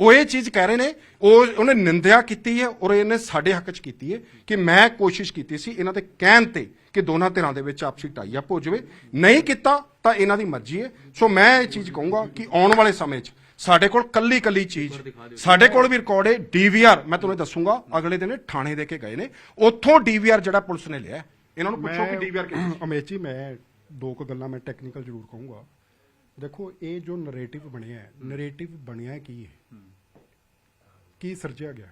ਉਹ ਇਹ ਚੀਜ਼ ਕਹਿ ਰਹੇ ਨੇ ਉਹ ਉਹਨੇ ਨਿੰਦਿਆ ਕੀਤੀ ਹੈ ਔਰ ਇਹਨੇ ਸਾਡੇ ਹੱਕ 'ਚ ਕੀਤੀ ਹੈ ਕਿ ਮੈਂ ਕੋਸ਼ਿਸ਼ ਕੀਤੀ ਸੀ ਇਹਨਾਂ ਦੇ ਕਹਿਣ ਤੇ ਕਿ ਦੋਨਾਂ ਧਿਰਾਂ ਦੇ ਵਿੱਚ ਆਪਸੀ ਟਾਈ ਅਪ ਹੋ ਜਾਵੇ। ਨਹੀਂ ਕੀਤਾ ਤਾਂ ਇਹਨਾਂ ਦੀ ਮਰਜ਼ੀ ਹੈ। ਸੋ ਮੈਂ ਇਹ ਚੀਜ਼ ਕਹੂੰਗਾ ਕਿ ਆਉਣ ਵਾਲੇ ਸਮੇਂ 'ਚ ਸਾਡੇ ਕੋਲ ਕੱਲੀ ਕੱਲੀ ਚੀਜ਼ ਸਾਡੇ ਕੋਲ ਵੀ ਰਿਕਾਰਡ ਹੈ ਡੀਵੀਆਰ ਮੈਂ ਤੁਹਾਨੂੰ ਦੱਸੂੰਗਾ ਅਗਲੇ ਦਿਨ ਥਾਣੇ ਦੇ ਕੇ ਗਏ ਨੇ। ਉੱਥੋਂ ਡੀਵੀਆਰ ਜਿਹੜਾ ਪੁਲਿਸ ਨੇ ਲਿਆ ਇਹਨਾਂ ਨੂੰ ਪੁੱਛੋ ਕਿ ਡੀਵੀਆਰ ਕਿਹੜੀ ਅਮੇਸ਼ ਜੀ ਮੈਂ ਦੋ ਕੁ ਗੱਲਾਂ ਮੈਂ ਟੈਕਨੀਕਲ ਜ਼ਰੂਰ ਕਹੂੰਗਾ। ਦੇਖੋ ਇਹ ਜੋ ਨੈਰੇਟਿਵ ਬਣਿਆ ਹੈ ਨੈਰੇਟਿਵ ਬਣਿਆ ਕੀ ਹੈ? ਕੀ ਸਿਰਜਿਆ ਗਿਆ?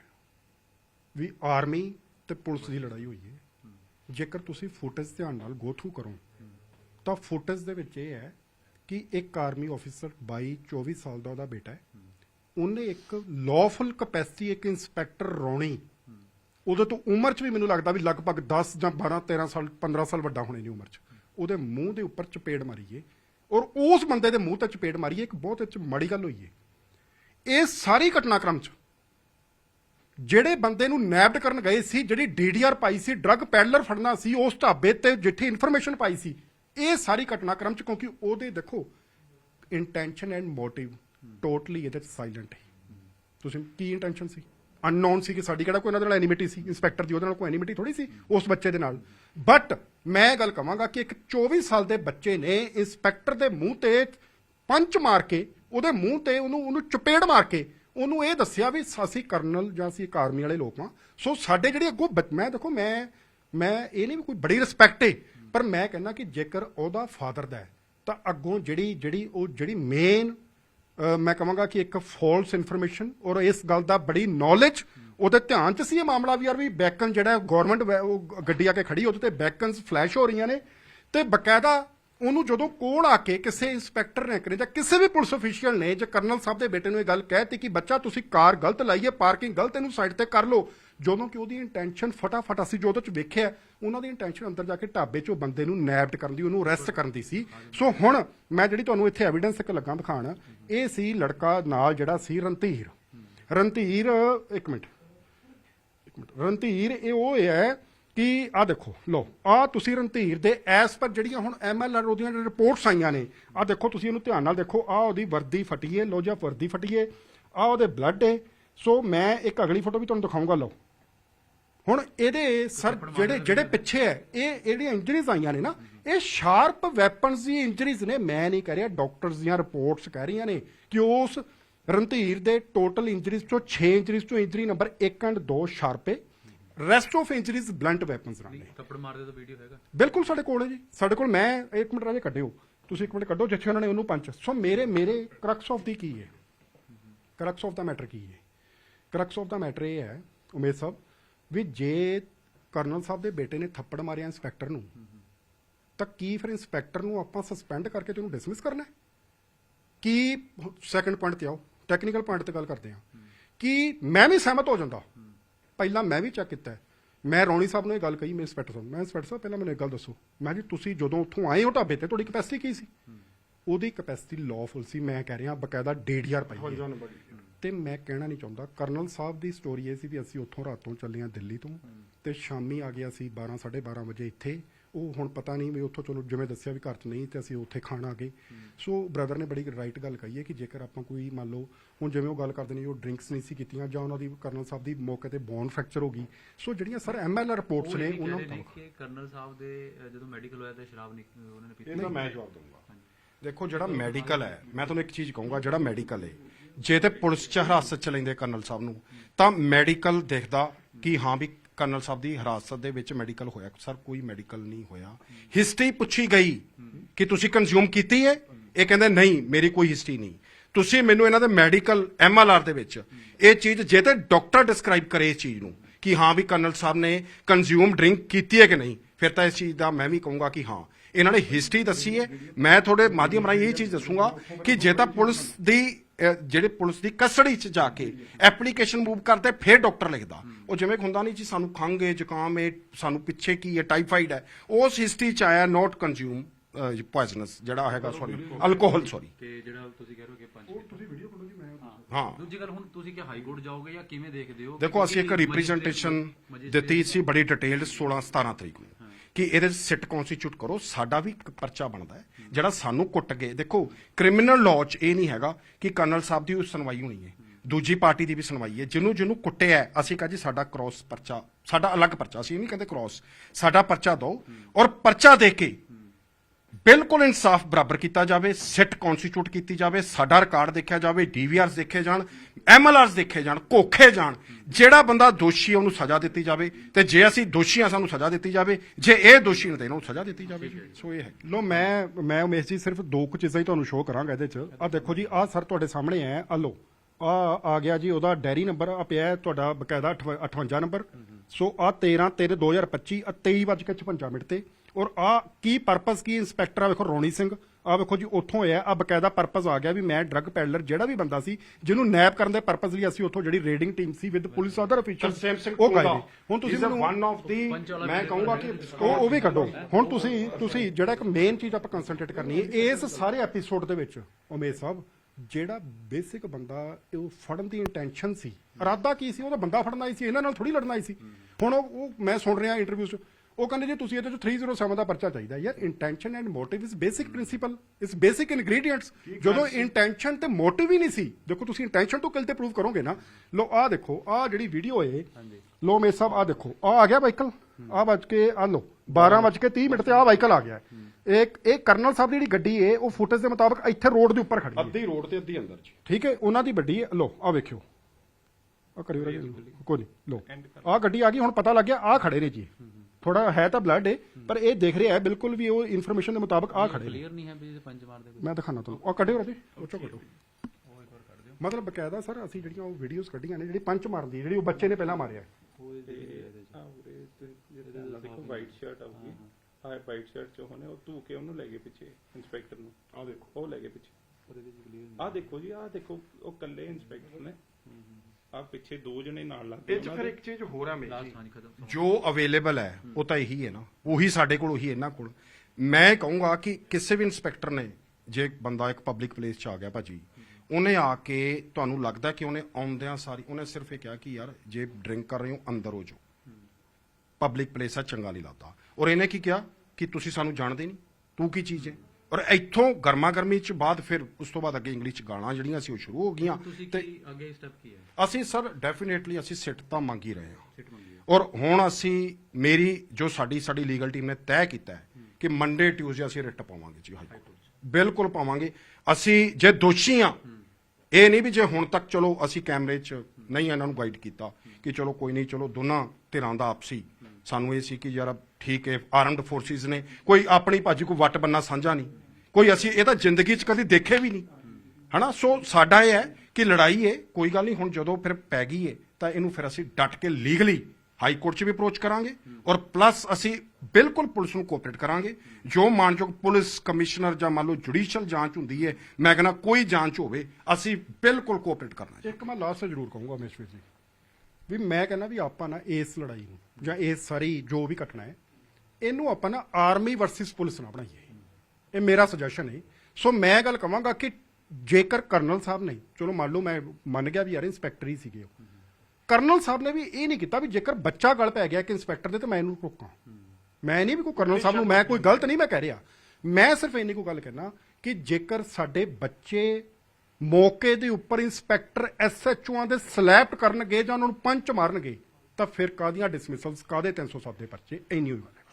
ਵੀ ਆਰਮੀ ਤੇ ਪੁਲਿਸ ਦੀ ਲੜਾਈ ਹੋਈ ਹੈ। ਜੇਕਰ ਤੁਸੀਂ ਫੁਟੇਜ ਧਿਆਨ ਨਾਲ ਗੋ ਥਰੂ ਕਰੋ ਤਾਂ ਫੁਟੇਜ ਦੇ ਵਿੱਚ ਇਹ ਹੈ ਕਿ ਇੱਕ ਆਰਮੀ ਆਫੀਸਰ 22 24 ਸਾਲ ਦਾ ਉਹਦਾ ਬੇਟਾ ਹੈ। ਉਹਨੇ ਇੱਕ ਲਾਫੁਲ ਕਪੈਸਿਟੀ ਇੱਕ ਇੰਸਪੈਕਟਰ ਰੌਣੀ। ਉਹਦੇ ਤੋਂ ਉਮਰ 'ਚ ਵੀ ਮੈਨੂੰ ਲੱਗਦਾ ਵੀ ਲਗਭਗ 10 ਜਾਂ 12 13 ਸਾਲ 15 ਸਾਲ ਵੱਡਾ ਹੋਣੇ ਦੀ ਉਮਰ 'ਚ। ਉਹਦੇ ਮੂੰਹ ਦੇ ਉੱਪਰ ਚਪੇੜ ਮਾਰੀਏ ਔਰ ਉਸ ਬੰਦੇ ਦੇ ਮੂੰਹ ਤੇ ਚਪੇੜ ਮਾਰੀਏ, ਇੱਕ ਬਹੁਤ ਇਹ ਮਾੜੀ ਗੱਲ ਹੋਈ ਹੈ ਇਹ ਸਾਰੀ ਘਟਨਾਕ੍ਰਮ 'ਚ ਜਿਹੜੇ ਬੰਦੇ ਨੂੰ ਨੈਬਡ ਕਰਨ ਗਏ ਸੀ, ਜਿਹੜੀ ਡੀਡੀਆਰ ਪਾਈ ਸੀ ਡਰੱਗ ਪੈਡਲਰ ਫੜਨਾ ਸੀ, ਉਸ ਢਾਬੇ ਤੇ ਜਿੱਥੇ ਇਨਫੋਰਮੇਸ਼ਨ ਪਾਈ ਸੀ, ਇਹ ਸਾਰੀ ਘਟਨਾਕ੍ਰਮ 'ਚ ਕਿਉਂਕਿ ਉਹਦੇ ਦੇਖੋ ਇੰਟੈਂਸ਼ਨ ਐਂਡ ਮੋਟਿਵ ਟੋਟਲੀ ਇਹਦੇ 'ਚ ਸਾਇਲੈਂਟ ਹੈ ਤੁਸੀਂ ਕੀ ਇੰਟੈਂਸ਼ਨ ਸੀ? ਅਨਨੋਨ ਸੀ ਕਿ ਸਾਡੀ ਕਿਹੜਾ ਕੋਈ ਉਹਨਾਂ ਦੇ ਨਾਲ ਐਨੀਮਿਟੀ ਸੀ? ਇੰਸਪੈਕਟਰ ਦੀ ਉਹਦੇ ਨਾਲ ਕੋਈ ਐਨੀਮਿਟੀ ਥੋੜੀ ਸੀ ਉਸ ਬੱਚੇ ਦੇ ਨਾਲ। ਬਟ ਮੈਂ ਇਹ ਗੱਲ ਕਹਾਂਗਾ ਕਿ ਇੱਕ 24 ਸਾਲ ਦੇ ਬੱਚੇ ਨੇ ਇੰਸਪੈਕਟਰ ਦੇ ਮੂੰਹ ਤੇ ਪੰਚ ਮਾਰ ਕੇ, ਉਹਦੇ ਮੂੰਹ ਤੇ ਉਹਨੂੰ ਉਹਨੂੰ ਚਪੇੜ ਮਾਰ ਕੇ, ਉਹਨੂੰ ਇਹ ਦੱਸਿਆ ਵੀ ਅਸੀਂ ਕਰਨਲ ਜਾਂ ਅਸੀਂ ਇੱਕ ਆਰਮੀ ਵਾਲੇ ਲੋਕ ਹਾਂ। ਸੋ ਸਾਡੇ ਜਿਹੜੇ ਅੱਗੋਂ ਬੱਚ- ਮੈਂ ਦੇਖੋ, ਮੈਂ ਮੈਂ ਇਹ ਨਹੀਂ ਵੀ ਕੋਈ ਬੜੀ ਰਿਸਪੈਕਟ ਹੈ ਪਰ ਮੈਂ ਕਹਿੰਦਾ ਕਿ ਜੇਕਰ ਉਹਦਾ ਫਾਦਰ ਦਾ ਹੈ, ਤਾਂ ਅੱਗੋਂ ਜਿਹੜੀ ਜਿਹੜੀ ਉਹ, ਜਿਹੜੀ ਮੇਨ ਮੈਂ ਕਹਾਂਗਾ ਕਿ ਇੱਕ ਫਾਲਸ ਇਨਫੋਰਮੇਸ਼ਨ ਔਰ ਇਸ ਗੱਲ ਦਾ ਬੜੀ ਨੌਲੇਜ ਉਹਦੇ ਧਿਆਨ ਚ ਸੀ ਇਹ ਮਾਮਲਾ ਵੀ ਯਾਰ ਵੀ ਬੈਕਨ ਜਿਹੜਾ ਗਵਰਨਮੈਂਟ ਗੱਡੀ ਆ ਕੇ ਖੜੀ, ਉਹਦੇ ਤੇ ਬੈਕਨਸ ਫਲੈਸ਼ ਹੋ ਰਹੀਆਂ ਨੇ ਤੇ ਬਕਾਇਦਾ ਉਹਨੂੰ ਜਦੋਂ ਕੋਲ ਆ ਕੇ ਕਿਸੇ ਇੰਸਪੈਕਟਰ ਨੇ ਕਰੇ ਜਾਂ ਕਿਸੇ ਵੀ ਪੁਲਿਸ ਅਫੀਸ਼ੀਅਲ ਨੇ, ਜਾਂ ਕਰਨਲ ਸਾਹਿਬ ਦੇ ਬੇਟੇ ਨੂੰ ਇਹ ਗੱਲ ਕਹਿਤੀ ਕਿ ਬੱਚਾ ਤੁਸੀਂ ਕਾਰ ਗਲਤ ਲਾਈਏ ਪਾਰਕਿੰਗ ਗਲਤ, ਇਹਨੂੰ ਸਾਈਡ ਤੇ ਕਰ ਲਓ ਜਦੋਂ ਕਿ ਉਹਦੀ ਇੰਟੈਂਸ਼ਨ ਫਟਾਫਟ ਅਸੀਂ ਜੋ ਉਹਦੇ ਚ ਵੇਖਿਆ, ਉਹਨਾਂ ਦੀ ਇੰਟੈਂਸ਼ਨ ਅੰਦਰ ਜਾ ਕੇ ਢਾਬੇ 'ਚੋਂ ਬੰਦੇ ਨੂੰ ਨੈਬਡ ਕਰਨ ਦੀ, ਉਹਨੂੰ ਅਰੈਸਟ ਕਰਨ ਦੀ ਸੀ। ਸੋ ਹੁਣ ਮੈਂ ਜਿਹੜੀ ਤੁਹਾਨੂੰ ਇੱਥੇ ਐਵੀਡੈਂਸ ਇੱਕ ਲੱਗਾ ਦਿਖਾਣ ਇਹ ਸੀ ਲੜਕਾ ਨਾਲ ਜਿਹੜਾ ਸੀ ਰਣਧੀਰ। ਰਣਧੀਰ, ਇੱਕ ਮਿੰਟ ਇੱਕ ਮਿੰਟ, ਰਣਧੀਰ, ਇਹ ਉਹ ਹੈ ਕਿ ਆ ਦੇਖੋ, ਲਓ ਆ ਤੁਸੀਂ ਰਣਧੀਰ ਦੇ ਐਸ ਪਰ ਜਿਹੜੀਆਂ ਹੁਣ ਐਮਐਲਆਰ ਉਹਦੀਆਂ ਰਿਪੋਰਟਸ ਆਈਆਂ ਨੇ ਆ ਦੇਖੋ ਤੁਸੀਂ ਇਹਨੂੰ ਧਿਆਨ ਨਾਲ ਦੇਖੋ ਆ ਉਹਦੀ ਵਰਦੀ ਫਟੀਏ ਹੈ ਜਾਂ ਵਰਦੀ ਫਟੀਏ ਹੈ ਆ ਉਹਦੇ ਬਲੱਡ ਹੈ ਸੋ ਮੈਂ ਇੱਕ ਅਗਲੀ ਫੋਟੋ ਵੀ ਤੁਹਾਨੂੰ ਦਿਖਾਊਂਗਾ, ਲਓ। ਹੁਣ ਇਹਦੇ ਸਰ ਜਿਹੜੇ ਜਿਹੜੇ ਪਿੱਛੇ ਹੈ ਇਹ ਜਿਹੜੀਆਂ ਇੰਜਰੀਜ਼ ਆਈਆਂ ਨੇ ਨਾ ਇਹ ਸ਼ਾਰਪ ਵੈਪਨਸ ਦੀ ਇੰਜਰੀਜ਼ ਨੇ। ਮੈਂ ਨਹੀਂ ਕਹਿ ਰਿਹਾ ਡਾਕਟਰਸ ਦੀਆਂ ਰਿਪੋਰਟਸ ਕਹਿ ਰਹੀਆਂ ਨੇ ਕਿ ਉਸ ਰਣਧੀਰ ਦੇ ਟੋਟਲ ਇੰਜਰੀਜ਼ ਚੋਂ 6 ਇੰਜਰੀਜ਼ ਚੋਂ injury number 1 and 2 sharp rest of injuries blunt weapons ਨਾਲ ਨੇ। ਥੱਪੜ ਮਾਰਦੇ ਤਾਂ ਵੀਡੀਓ ਹੈਗਾ। ਬਿਲਕੁਲ ਸਾਡੇ ਕੋਲ ਹੈ ਜੀ। ਸਾਡੇ ਕੋਲ ਮੈਂ ਇੱਕ ਮਿੰਟ ਰਾਜੇ ਕੱਢਿਓ। ਤੁਸੀਂ ਇੱਕ ਮਿੰਟ ਕੱਢੋ ਜਿੱਥੇ ਉਹਨਾਂ ਨੇ ਉਹਨੂੰ ਪੰਚ ਸੋ ਮੇਰੇ ਮੇਰੇ ਕਰਕਸ ਆਫ ਦੀ ਕੀ ਹੈ? ਕਰਕਸ ਆਫ ਦਾ ਮੈਟਰ ਕੀ ਹੈ? ਕਰਕਸ ਆਫ ਦਾ ਮੈਟਰ ਇਹ ਹੈ ਉਮੇਦ ਸਾਹਿਬ ਵੀ ਜੇ ਕਰਨਲ ਸਾਹਿਬ ਦੇ ਬੇਟੇ ਨੇ ਥੱਪੜ ਮਾਰਿਆ ਇੰਸਪੈਕਟਰ ਨੂੰ, ਤਾਂ ਕੀ ਫਿਰ ਇੰਸਪੈਕਟਰ ਨੂੰ ਆਪਾਂ ਸਸਪੈਂਡ ਕਰਕੇ ਤੇ ਡਿਸਮਿਸ ਕਰਨਾ ਕੀ ਸੈਕੰਡ ਪੁਆਇੰਟ ਤੇ ਆਓ ਟੈਕਨੀਕਲ ਪੁਆਇੰਟ ਤੇ ਗੱਲ ਕਰਦੇ ਹਾਂ। ਕਿ ਮੈਂ ਵੀ ਸਹਿਮਤ ਹੋ ਜਾਂਦਾ? ਪਹਿਲਾਂ ਮੈਂ ਵੀ ਚੈੱਕ ਕੀਤਾ ਮੈਂ ਰੌਣੀ ਸਾਹਿਬ ਨੂੰ ਇਹ ਗੱਲ ਕਹੀ, ਮੈਂ ਇੰਸਪੈਕਟਰ ਸਾਹਿਬ ਮੈਂ ਇੰਸਪੈਕਟਰ ਸਾਹਿਬ, ਪਹਿਲਾਂ ਮੈਨੂੰ ਇੱਕ ਗੱਲ ਦੱਸੋ। ਮੈਂ ਜੀ, ਤੁਸੀਂ ਜਦੋਂ ਉੱਥੋਂ ਆਏ ਹੋ ਢਾਬੇ ਤੇ, ਤੁਹਾਡੀ ਕਪੈਸਿਟੀ ਕੀ ਸੀ? ਉਹਦੀ ਕਪੈਸਿਟੀ ਲਾਫੁਲ ਸੀ, ਮੈਂ ਕਹਿ ਰਿਹਾ, ਬਕਾਇਦਾ ਡੀਡੀਆਰ ਹਜ਼ਾਰ ਹੈ। ਤੇ ਮੈਂ ਕਹਿਣਾ ਨਹੀਂ ਚਾਹੁੰਦਾ। ਕਰਨਲ ਸਾਹਿਬ ਦੀ ਸਟੋਰੀ ਇਹ ਸੀ ਵੀ ਅਸੀਂ ਉੱਥੋਂ ਰਾਤੋਂ ਚੱਲੇ ਹਾਂ ਦਿੱਲੀ ਤੋਂ ਤੇ ਸ਼ਾਮੀ ਆ ਗਿਆ ਸੀ 12 12:30 ਵਜੇ ਇੱਥੇ। ਉਹ ਹੁਣ ਪਤਾ ਨਹੀਂ ਵੀ ਉੱਥੋਂ ਚਲੋ ਜਿਵੇਂ ਦੱਸਿਆ ਵੀ ਘਰ 'ਚ ਨਹੀਂ ਤੇ ਅਸੀਂ ਉੱਥੇ ਖਾਣ ਆ ਗਏ। ਸੋ ਬ੍ਰਦਰ ਨੇ ਬੜੀ ਰਾਈਟ ਗੱਲ ਕਹੀ ਹੈ ਕਿ ਜੇਕਰ ਆਪਾਂ ਕੋਈ ਮੰਨ ਲਓ ਹੁਣ ਜਿਵੇਂ ਉਹ ਗੱਲ ਕਰਦੇ ਨੇ ਉਹ ਡਰਿੰਕਸ ਨਹੀਂ ਸੀ ਕੀਤੀਆਂ ਜਾਂ ਉਹਨਾਂ ਦੀ ਕਰਨਲ ਸਾਹਿਬ ਦੀ ਮੌਕੇ ਤੇ ਬੋਨ ਫ੍ਰੈਕਚਰ ਹੋ ਗਈ। ਸੋ ਜਿਹੜੀਆਂ ਸਰ ਐਮਐਲਆਰ ਰਿਪੋਰਟਸ ਨੇ ਉਹਨਾਂ ਮੁਤਾਬਕ ਕਿ ਕਰਨਲ ਸਾਹਿਬ ਦੇ ਜਦੋਂ ਮੈਡੀਕਲ ਹੋਇਆ ਤਾਂ ਸ਼ਰਾਬ ਨਹੀਂ ਉਹਨਾਂ ਨੇ ਪੀਤੀ। ਇਹਦਾ ਮੈਂ ਜਵਾਬ ਦਊਂਗਾ। ਦੇਖੋ ਜਿਹੜਾ ਮੈਡੀਕਲ ਹੈ ਮੈਂ ਤੁਹਾਨੂੰ ਇੱਕ ਚੀਜ਼ ਕਹੂੰਗਾ ਜਿਹੜਾ ਮੈਡੀਕਲ ਹੈ ਜੇ ਤੇ ਪੁਲਿਸ ਚ ਹਿਰਾਸਤ ਚ ਲੈਂਦੇ ਕਰਨਲ ਸਾਹਿਬ ਨੂੰ, ਤਾਂ ਮੈਡੀਕਲ ਦੇਖਦਾ ਕਿ ਹਾਂ ਵੀ ਕਰਨਲ ਸਾਹਿਬ ਦੀ ਹਿਰਾਸਤ ਦੇ ਵਿੱਚ ਮੈਡੀਕਲ ਹੋਇਆ। ਸਰ, ਕੋਈ ਮੈਡੀਕਲ ਨਹੀਂ ਹੋਇਆ। ਹਿਸਟਰੀ ਪੁੱਛੀ ਗਈ ਕਿ ਤੁਸੀਂ ਕੰਜ਼ਿਊਮ ਕੀਤੀ ਹੈ ਇਹ ਕਹਿੰਦੇ, ਨਹੀਂ, ਮੇਰੀ ਕੋਈ ਹਿਸਟਰੀ ਨਹੀਂ। ਤੁਸੀਂ ਮੈਨੂੰ ਇਹਨਾਂ ਦੇ ਮੈਡੀਕਲ ਐਮਐਲਆਰ ਦੇ ਵਿੱਚ, ਇਹ ਚੀਜ਼ ਜੇ ਤੇ ਡਾਕਟਰ ਡਿਸਕ੍ਰਾਈਬ ਕਰੇ ਇਸ ਚੀਜ਼ ਨੂੰ ਕਿ ਹਾਂ ਵੀ ਕਰਨਲ ਸਾਹਿਬ ਨੇ ਕੰਜ਼ਿਊਮ ਡਰਿੰਕ ਕੀਤੀ ਹੈ ਕਿ ਨਹੀਂ, ਫਿਰ ਤਾਂ ਇਸ ਚੀਜ਼ ਦਾ ਮੈਂ ਵੀ ਕਹੂੰਗਾ ਕਿ ਹਾਂ। ਇਹਨਾਂ ਨੇ ਹਿਸਟਰੀ ਦੱਸੀ ਹੈ ਮੈਂ ਤੁਹਾਡੇ ਮਾਧਿਅਮ ਰਾਹੀਂ ਇਹ ਚੀਜ਼ ਦੱਸੂੰਗਾ ਕਿ ਜੇ ਤਾਂ ਪੁਲਿਸ ਦੀ ਜਿਹੜੇ ਪੁਲਿਸ ਦੀ ਕਸਟਡੀ 'ਚ ਜਾ ਕੇ ਐਪਲੀਕੇਸ਼ਨ ਮੂਵ ਕਰਦੇ ਫਿਰ ਡਾਕਟਰ ਲਿਖਦਾ। ਉਹ ਜਿਵੇਂ ਹੁੰਦਾ ਨਹੀਂ ਜੀ ਸਾਨੂੰ ਖੰਘ ਹੈ ਜ਼ੁਕਾਮ ਹੈ ਸਾਨੂੰ ਪਿੱਛੇ ਕੀ ਹੈ ਟਾਈਫਾਈਡ ਹੈ ਉਸ ਹਿਸਟਰੀ 'ਚ ਆਇਆ ਨਾਟ ਕੰਜ਼ਿਊਮ ਪੋਇਜ਼ਨਸ ਜਿਹੜਾ ਹੈਗਾ ਸੌਰੀ ਅਲਕੋਹਲ ਸੌਰੀ ਤੇ ਜਿਹੜਾ ਤੁਸੀਂ ਕਹਿ ਰਹੇ ਹੋ ਕਿ ਪੰਜ ਤੁਸੀਂ ਵੀਡੀਓ ਕੋਲ ਜੀ ਮੈਂ ਹਾਂ। ਦੂਜੀ ਗੱਲ ਹੁਣ ਤੁਸੀਂ ਕਿ ਹਾਈ ਕੋਰਟ ਜਾਓਗੇ ਜਾਂ ਕਿਵੇਂ ਦੇਖਦੇ ਹੋ? ਦੇਖੋ ਅਸੀਂ ਇੱਕ ਰਿਪਰੈਜ਼ੈਂਟੇਸ਼ਨ ਦਿੱਤੀ ਸੀ ਬੜੀ ਡਿਟੇਲਡ 16 17 ਤਰੀਕ ਨੂੰ। ਕਿ ਇਹਦੇ ਸਿੱਟ ਕਨਸਟੀਟਿਊਟ ਕਰੋ, ਸਾਡਾ ਵੀ ਇੱਕ ਪਰਚਾ ਬਣਦਾ ਹੈ, ਜਿਹੜਾ ਸਾਨੂੰ ਕੁੱਟ ਗਏ ਦੇਖੋ ਕ੍ਰਿਮੀਨਲ ਲਾਅ 'ਚ ਇਹ ਨਹੀਂ ਹੈਗਾ ਕਿ ਕਰਨਲ ਸਾਹਿਬ ਦੀ ਸੁਣਵਾਈ ਹੋਣੀ ਹੈ, ਦੂਜੀ ਪਾਰਟੀ ਦੀ ਵੀ ਸੁਣਵਾਈ ਹੈ, ਜਿਹਨੂੰ ਜਿਹਨੂੰ ਕੁੱਟਿਆ ਅਸੀਂ ਕਹਾਂ ਜੀ ਸਾਡਾ ਕ੍ਰਾਸ ਪਰਚਾ, ਸਾਡਾ ਅਲੱਗ ਪਰਚਾ, ਅਸੀਂ ਨਹੀਂ ਕਹਿੰਦੇ ਕ੍ਰਾਸ ਸਾਡਾ ਪਰਚਾ ਦਿਓ ਔਰ ਪਰਚਾ ਦੇ ਕੇ ਬਿਲਕੁਲ ਇਨਸਾਫ ਬਰਾਬਰ ਕੀਤਾ ਜਾਵੇ, ਸਿੱਟ ਕਨਸਟੀਟਿਊਟ ਕੀਤੀ ਜਾਵੇ, ਸਾਡਾ ਰਿਕਾਰਡ ਦੇਖਿਆ ਜਾਵੇ ਡੀਵੀਆਰਸ ਦੇਖੇ ਜਾਣ ਐਮਐਲਆਰਸ ਦੇਖੇ ਜਾਣ ਕੋਖੇ ਜਾਣ, ਜਿਹੜਾ ਬੰਦਾ ਦੋਸ਼ੀ ਉਹਨੂੰ ਸਜ਼ਾ ਦਿੱਤੀ ਜਾਵੇ ਤੇ ਜੇ ਅਸੀਂ ਦੋਸ਼ੀ ਹਾਂ ਸਾਨੂੰ ਸਜ਼ਾ ਦਿੱਤੀ ਜਾਵੇ, ਜੇ ਇਹ ਦੋਸ਼ੀ ਨੇ ਤਾਂ ਇਹਨੂੰ ਸਜ਼ਾ ਦਿੱਤੀ ਜਾਵੇ, ਸੋ ਇਹ ਹੈ। ਲੋ, ਮੈਂ ਮੈਂ ਉਮੇਸ਼ ਜੀ ਸਿਰਫ ਦੋ ਕੁ ਚੀਜ਼ਾਂ ਹੀ ਤੁਹਾਨੂੰ ਸ਼ੋਅ ਕਰਾਂਗਾ ਇਹਦੇ ਚ। ਆ ਦੇਖੋ ਜੀ ਆ ਸਰ ਤੁਹਾਡੇ ਸਾਹਮਣੇ ਹੈ ਆ ਲੋ ਆ ਆ ਗਿਆ ਜੀ, ਉਹਦਾ ਡੈਰੀ ਨੰਬਰ ਆ ਪਿਆ ਹੈ ਤੁਹਾਡਾ ਬਕਾਇਦਾ 58 ਨੰਬਰ। ਸੋ ਆ 13 13 2025 ਆ 23:56 ਮਿੰਟ ਤੇ। ਔਰ ਆ ਕੀ ਪਰਪਸ ਕੀ ਇੰਸਪੈਕਟਰ ਆ? ਵੇਖੋ ਰੋਣੀ ਸਿੰਘ ਆ ਵੇਖੋ ਜੀ ਉੱਥੋਂ ਹੋਇਆ ਆ ਬਕਾਇਦਾ ਪਰਪਸ ਆ ਗਿਆ ਵੀ ਮੈਂ ਡਰੱਗ ਪੈਡਲਰ ਜਿਹੜਾ ਵੀ ਬੰਦਾ ਸੀ ਜਿਹਨੂੰ ਨੈਪ ਕਰਨ ਦੇ ਪਰਪਸ ਲਈ ਅਸੀਂ ਉੱਥੋਂ ਜਿਹੜੀ ਰੇਡਿੰਗ ਟੀਮ ਸੀ ਵਿਦ ਪੁਲਿਸ ਅਦਰ ਅਫੀਸ਼ੀਅਲ ਉਹ ਗਏ। ਹੁਣ ਤੁਸੀਂ ਮੈਨੂੰ one of the ਮੈਂ ਕਹੂੰਗਾ ਕਿ ਉਹ ਉਹ ਵੀ ਕੱਢੋ। ਹੁਣ ਤੁਸੀਂ ਤੁਸੀਂ ਜਿਹੜਾ ਇੱਕ ਮੇਨ ਚੀਜ਼ ਆਪਾਂ ਕਨਸੈਂਟਰੇਟ ਕਰਨੀ ਹੈ ਇਸ ਸਾਰੇ ਐਪੀਸੋਡ ਦੇ ਵਿੱਚ ਉਮੇਸ਼ ਸਾਹਿਬ ਜਿਹੜਾ ਬੇਸਿਕ ਬੰਦਾ ਉਹ ਫੜਨ ਦੀ ਇੰਟੈਂਸ਼ਨ ਸੀ। ਇਰਾਦਾ ਕੀ ਸੀ? ਉਹਦਾ ਬੰਦਾ ਫੜਨਾ ਹੀ ਸੀ ਇਹਨਾਂ ਨਾਲ ਥੋੜੀ ਲੜਨਾ ਹੀ ਸੀ। ਹੁਣ ਉਹ ਉਹ ਮੈਂ ਸੁਣ ਰਿਹਾ ਇੰਟਰਵਿਊ 'ਚ ਉਹ ਕਹਿੰਦੇ ਜੀ ਤੁਸੀਂ ਇਹਦੇ 'ਚ 307 ਦਾ ਪਰਚਾ ਚਾਹੀਦਾ ਯਾਰ। Intention and motive is basic principle is basic ingredients ਜਦੋਂ ਇੰਟੈਂਸ਼ਨ ਤੇ ਮੋਟਿਵ ਹੀ ਨਹੀਂ ਸੀ ਦੇਖੋ ਤੁਸੀਂ ਇੰਟੈਂਸ਼ਨ ਤੋਂ ਕਿਲ ਤੇ ਪ੍ਰੂਵ ਕਰੋਗੇ ਨਾ। ਲੋ ਆਹ ਦੇਖੋ ਆਹ ਜਿਹੜੀ ਵੀਡੀਓ ਹੈ ਲੋ ਸਾਹਿਬ ਆਹ ਦੇਖੋ ਆਹ ਆ ਗਿਆ ਵਾਹੀਕਲ ਆਹ ਵੱਜ ਕੇ ਆਹ ਲੋ 12 ਵੱਜ ਕੇ 30 ਮਿੰਟ ਤੇ ਆਹ ਵਾਹੀਕਲ ਆ ਗਿਆ। ਹੈ। ਇਹ ਕਰਨਲ ਸਾਹਿਬ ਦੀ ਜਿਹੜੀ ਗੱਡੀ ਹੈ ਉਹ ਫੁਟੇਜ ਦੇ ਮੁਤਾਬਕ ਇੱਥੇ ਰੋਡ ਦੇ ਉੱਪਰ ਖੜੀ ਹੈ ਅੱਧੀ ਰੋਡ ਤੇ ਅੱਧੀ ਅੰਦਰ ਜੀ ਠੀਕ ਹੈ ਉਹਨਾਂ ਦੀ ਵੱਡੀ ਲੋ ਆ ਵੇਖਿਓ। ਆ ਕਰਿਓ ਕੋਈ ਨਹੀਂ ਲੋ ਆ ਗੱਡੀ ਆ ਗਈ ਹੁਣ ਪਤਾ ਲੱਗ ਗਿਆ ਆ ਖੜੇ ਨੇ ਜੀ। ਥੋੜਾ ਹੈ ਤਾਂ ਬਲੱਡ ਹੈ ਪਰ ਇਹ ਦੇਖ ਰਿਹਾ ਹੈ ਬਿਲਕੁਲ ਵੀ ਉਹ ਇਨਫੋਰਮੇਸ਼ਨ ਦੇ ਮੁਤਾਬਕ ਆ ਖੜੇ ਨੇ। ਕਲੀਅਰ ਨਹੀਂ ਹੈ ਵੀ ਜੇ ਪੰਜ ਮਾਰਦੇ ਕੋਈ। ਮੈਂ ਦਿਖਾਣਾ ਤੁਹਾਨੂੰ। ਆ ਕੱਢਿਓ ਰਾਜੇ ਉਹ ਚੋਂ ਕੱਢੋ ਮਤਲਬ ਬਕਾਇਦਾ ਸਰ ਅਸੀਂ ਜਿਹੜੀਆਂ ਉਹ ਵੀਡੀਓਜ਼ ਕੱਢੀਆਂ ਨੇ ਜਿਹੜੀ ਪੰਚ ਮਾਰਦੀ ਜਿਹੜੀ ਉਹ ਬੱਚੇ ਨੇ ਪਹਿਲਾਂ ਮਾਰਿਆ ਦੇਖੋ ਵਾਈਟ ਸ਼ਰਟ ਆਉਗੀ ਆ ਵਾਈਟ ਸ਼ਰਟ ਚ ਹੋਣੇ ਉਹ ਧੂ ਕੇ ਉਹਨੂੰ ਲੈ ਗਏ ਪਿੱਛੇ ਇੰਸਪੈਕਟਰ ਨੂੰ। ਆ ਦੇਖੋ। ਉਹ ਲੈ ਗਏ ਪਿੱਛੇ। ਆ ਦੇਖੋ ਜੀ ਆ ਦੇਖੋ ਉਹ ਕੱਲੇ ਇੰਸਪੈਕਟਰ ਨੇ। ਆ ਪਿੱਛੇ ਦੋ ਜਣੇ ਨਾਲ ਲੱਗ ਗਏ ਇਹ ਚ ਫਿਰ ਇੱਕ ਚੀਜ਼ ਹੋਰ ਹੈ ਮੇਰੀ ਜੋ ਅਵੇਲੇਬਲ ਹੈ ਉਹ ਤਾਂ ਇਹੀ ਹੈ ਨਾ। ਉਹੀ ਸਾਡੇ ਕੋਲ ਉਹੀ ਇਹਨਾਂ ਕੋਲ। ਮੈਂ ਕਹੂੰਗਾ ਕਿ ਕਿਸੇ ਵੀ ਇਨਸਪੈਕਟਰ ਨੇ ਜੇ ਬੰਦਾ ਇੱਕ ਪਬਲਿਕ ਪਲੇਸ 'ਚ ਆ ਗਿਆ ਭਾਜੀ ਉਹਨੇ ਆ ਕੇ ਤੁਹਾਨੂੰ ਲੱਗਦਾ ਕਿ ਉਹਨੇ ਆਉਂਦਿਆਂ ਸਾਰੀ ਉਹਨੇ ਸਿਰਫ ਇਹ ਕਿਹਾ ਕਿ ਯਾਰ ਜੇ ਡਰਿੰਕ ਕਰ ਰਹੇ ਹੋ ਅੰਦਰ ਹੋ ਜਾਓ। ਪਬਲਿਕ ਪਲੇਸ ਆ ਚੰਗਾ ਨਹੀਂ ਲੱਗਦਾ। ਔਰ ਇਹਨੇ ਕੀ ਕਿਹਾ? ਕਿ ਤੁਸੀਂ ਸਾਨੂੰ ਜਾਣਦੇ ਨਹੀਂ। ਤੂੰ ਕੀ ਚੀਜ਼ ਹੈ? ਔਰ ਇੱਥੋਂ ਗਰਮਾ ਗਰਮੀ ਚ ਬਾਅਦ ਫਿਰ ਉਸ ਤੋਂ ਬਾਅਦ ਅੱਗੇ ਇੰਗਲਿਸ਼ ਚ ਗਾਲਾਂ ਜਿਹੜੀਆਂ ਸੀ ਉਹ ਸ਼ੁਰੂ ਹੋ ਗਈਆਂ। ਤੁਸੀਂ ਕੀ ਅੱਗੇ ਸਟੈਪ ਕੀ ਹੈ? ਅਸੀਂ ਸਰ ਡੈਫੀਨੇਟਲੀ ਅਸੀਂ ਸਿੱਟ ਤਾਂ ਮੰਗ ਹੀ ਰਹੇ ਹਾਂ। ਔਰ ਹੁਣ ਅਸੀਂ ਮੇਰੀ ਜੋ ਸਾਡੀ ਸਾਡੀ ਲੀਗਲ ਟੀਮ ਨੇ ਤੈਅ ਕੀਤਾ ਹੈ ਕਿ ਮੰਡੇ ਟਿਊਜ਼ਡੇ ਅਸੀਂ ਰਿਟ ਪਾਵਾਂਗੇ ਜੀ ਹਾਈ ਕੋਰਟ। ਬਿਲਕੁਲ ਪਾਵਾਂਗੇ। ਅਸੀਂ ਜੇ ਦੋਸ਼ੀ ਆ ਇਹ ਨਹੀਂ ਵੀ ਜੇ ਹੁਣ ਤੱਕ ਚਲੋ ਅਸੀਂ ਕੈਮਰੇ 'ਚ ਨਹੀਂ ਇਹਨਾਂ ਨੂੰ ਗਾਈਡ ਕੀਤਾ ਕਿ ਚਲੋ ਕੋਈ ਨਹੀਂ ਚਲੋ ਦੋਨਾਂ ਧਿਰਾਂ ਦਾ ਆਪਸੀ। ਸਾਨੂੰ ਇਹ ਸੀ ਕਿ ਯਾਰ ਠੀਕ ਹੈ ਆਰਮਡ ਫੋਰਸਿਸ ਨੇ। ਕੋਈ ਆਪਣੀ ਭਾਜੀ ਕੋਈ ਵੱਟ ਬੰਨਾ ਸਾਂਝਾ ਨਹੀਂ। ਕੋਈ ਅਸੀਂ ਇਹ ਤਾਂ ਜ਼ਿੰਦਗੀ 'ਚ ਕਦੀ ਦੇਖੇ ਵੀ ਨਹੀਂ। ਹਨਾ? ਸੋ ਸਾਡਾ ਇਹ ਹੈ ਕਿ ਲੜਾਈ ਹੈ, ਕੋਈ ਗੱਲ ਨਹੀਂ, ਹੁਣ ਜਦੋਂ ਫਿਰ ਪੈ ਗਈ ਹੈ, ਤਾਂ ਇਹਨੂੰ ਫਿਰ ਅਸੀਂ ਡਟ ਕੇ ਲੀਗਲੀ ਹਾਈ ਕੋਰਟ 'ਚ ਵੀ ਅਪਰੋਚ ਕਰਾਂਗੇ ਔਰ ਪਲੱਸ ਅਸੀਂ ਬਿਲਕੁਲ ਪੁਲਿਸ ਨੂੰ ਕੋਆਪਰੇਟ ਕਰਾਂਗੇ। ਜੋ ਮਾਨਯੋਗ ਪੁਲਿਸ ਕਮਿਸ਼ਨਰ ਜਾਂ ਮੰਨ ਲਓ ਜੁਡੀਸ਼ੀਅਲ ਜਾਂਚ ਹੁੰਦੀ ਹੈ, ਮੈਂ ਕਹਿੰਦਾ ਕੋਈ ਜਾਂਚ ਹੋਵੇ, ਅਸੀਂ ਬਿਲਕੁਲ ਕੋਆਪਰੇਟ ਕਰਨਾ ਇੱਕ ਮੈਂ ਲਾਸਟ ਜ਼ਰੂਰ ਕਹੂੰਗਾ ਮੇਸ਼ਵੀਰ ਜੀ, ਵੀ ਮੈਂ ਕਹਿੰਦਾ ਵੀ ਆਪਾਂ ਨਾ ਇਸ ਲੜਾਈ ਨੂੰ ਜਾਂ ਇਸ ਸਾਰੀ ਜੋ ਵੀ ਘਟਨਾ ਹੈ, ਇਹਨੂੰ ਆਪਾਂ ਨਾ ਆਰਮੀ ਵਰਸਸ ਪੁਲਿਸ ਨਾ ਬਣਾਈਏ। ਇਹ ਮੇਰਾ ਸੁਜੈਸ਼ਨ ਹੈ। ਸੋ ਮੈਂ ਗੱਲ ਕਵਾਂਗਾ ਕਿ ਜੇਕਰ ਕਰਨਲ ਸਾਹਿਬ ਨੇ, ਚਲੋ ਮੰਨ ਲਓ ਮੈਂ ਮੰਨ ਗਿਆ ਵੀ ਯਾਰ ਇੰਸਪੈਕਟਰ ਹੀ ਸੀਗੇ ਉਹ। ਕਰਨਲ ਸਾਹਿਬ ਨੇ ਵੀ ਇਹ ਨਹੀਂ ਕੀਤਾ ਵੀ ਜੇਕਰ ਬੱਚਾ ਗਲ ਪੈ ਗਿਆ ਕਿ ਇੰਸਪੈਕਟਰ ਦੇ ਤੇ ਮੈਂ ਇਹਨੂੰ ਰੋਕਾਂ। ਮੈਂ ਨਹੀਂ ਵੀ ਕੋਈ ਕਰਨਲ ਸਾਹਿਬ ਨੂੰ, ਮੈਂ ਕੋਈ ਗਲਤ ਨਹੀਂ ਮੈਂ ਕਹਿ ਰਿਹਾ। ਮੈਂ ਸਿਰਫ ਇੰਨੀ ਕੋਈ ਗੱਲ ਕਹਿਣਾ ਕਿ ਜੇਕਰ ਸਾਡੇ ਬੱਚੇ ਮੌਕੇ ਦੇ ਉੱਪਰ ਇੰਸਪੈਕਟਰ ਐਸਐਚਓਆਂ ਦੇ ਸਲੈਪਟ ਕਰਨਗੇ ਜਾਂ ਉਹਨਾਂ ਨੂੰ ਪੰਚ ਮਾਰਨਗੇ, ਤਾਂ ਫਿਰ ਕਾਦੀਆਂ ਡਿਸਮਿਸਲਸ ਕਾਦੇ 307 ਦੇ ਪਰਚੇ, ਇੰਨੀ ਹੋਈ ਗੱਲ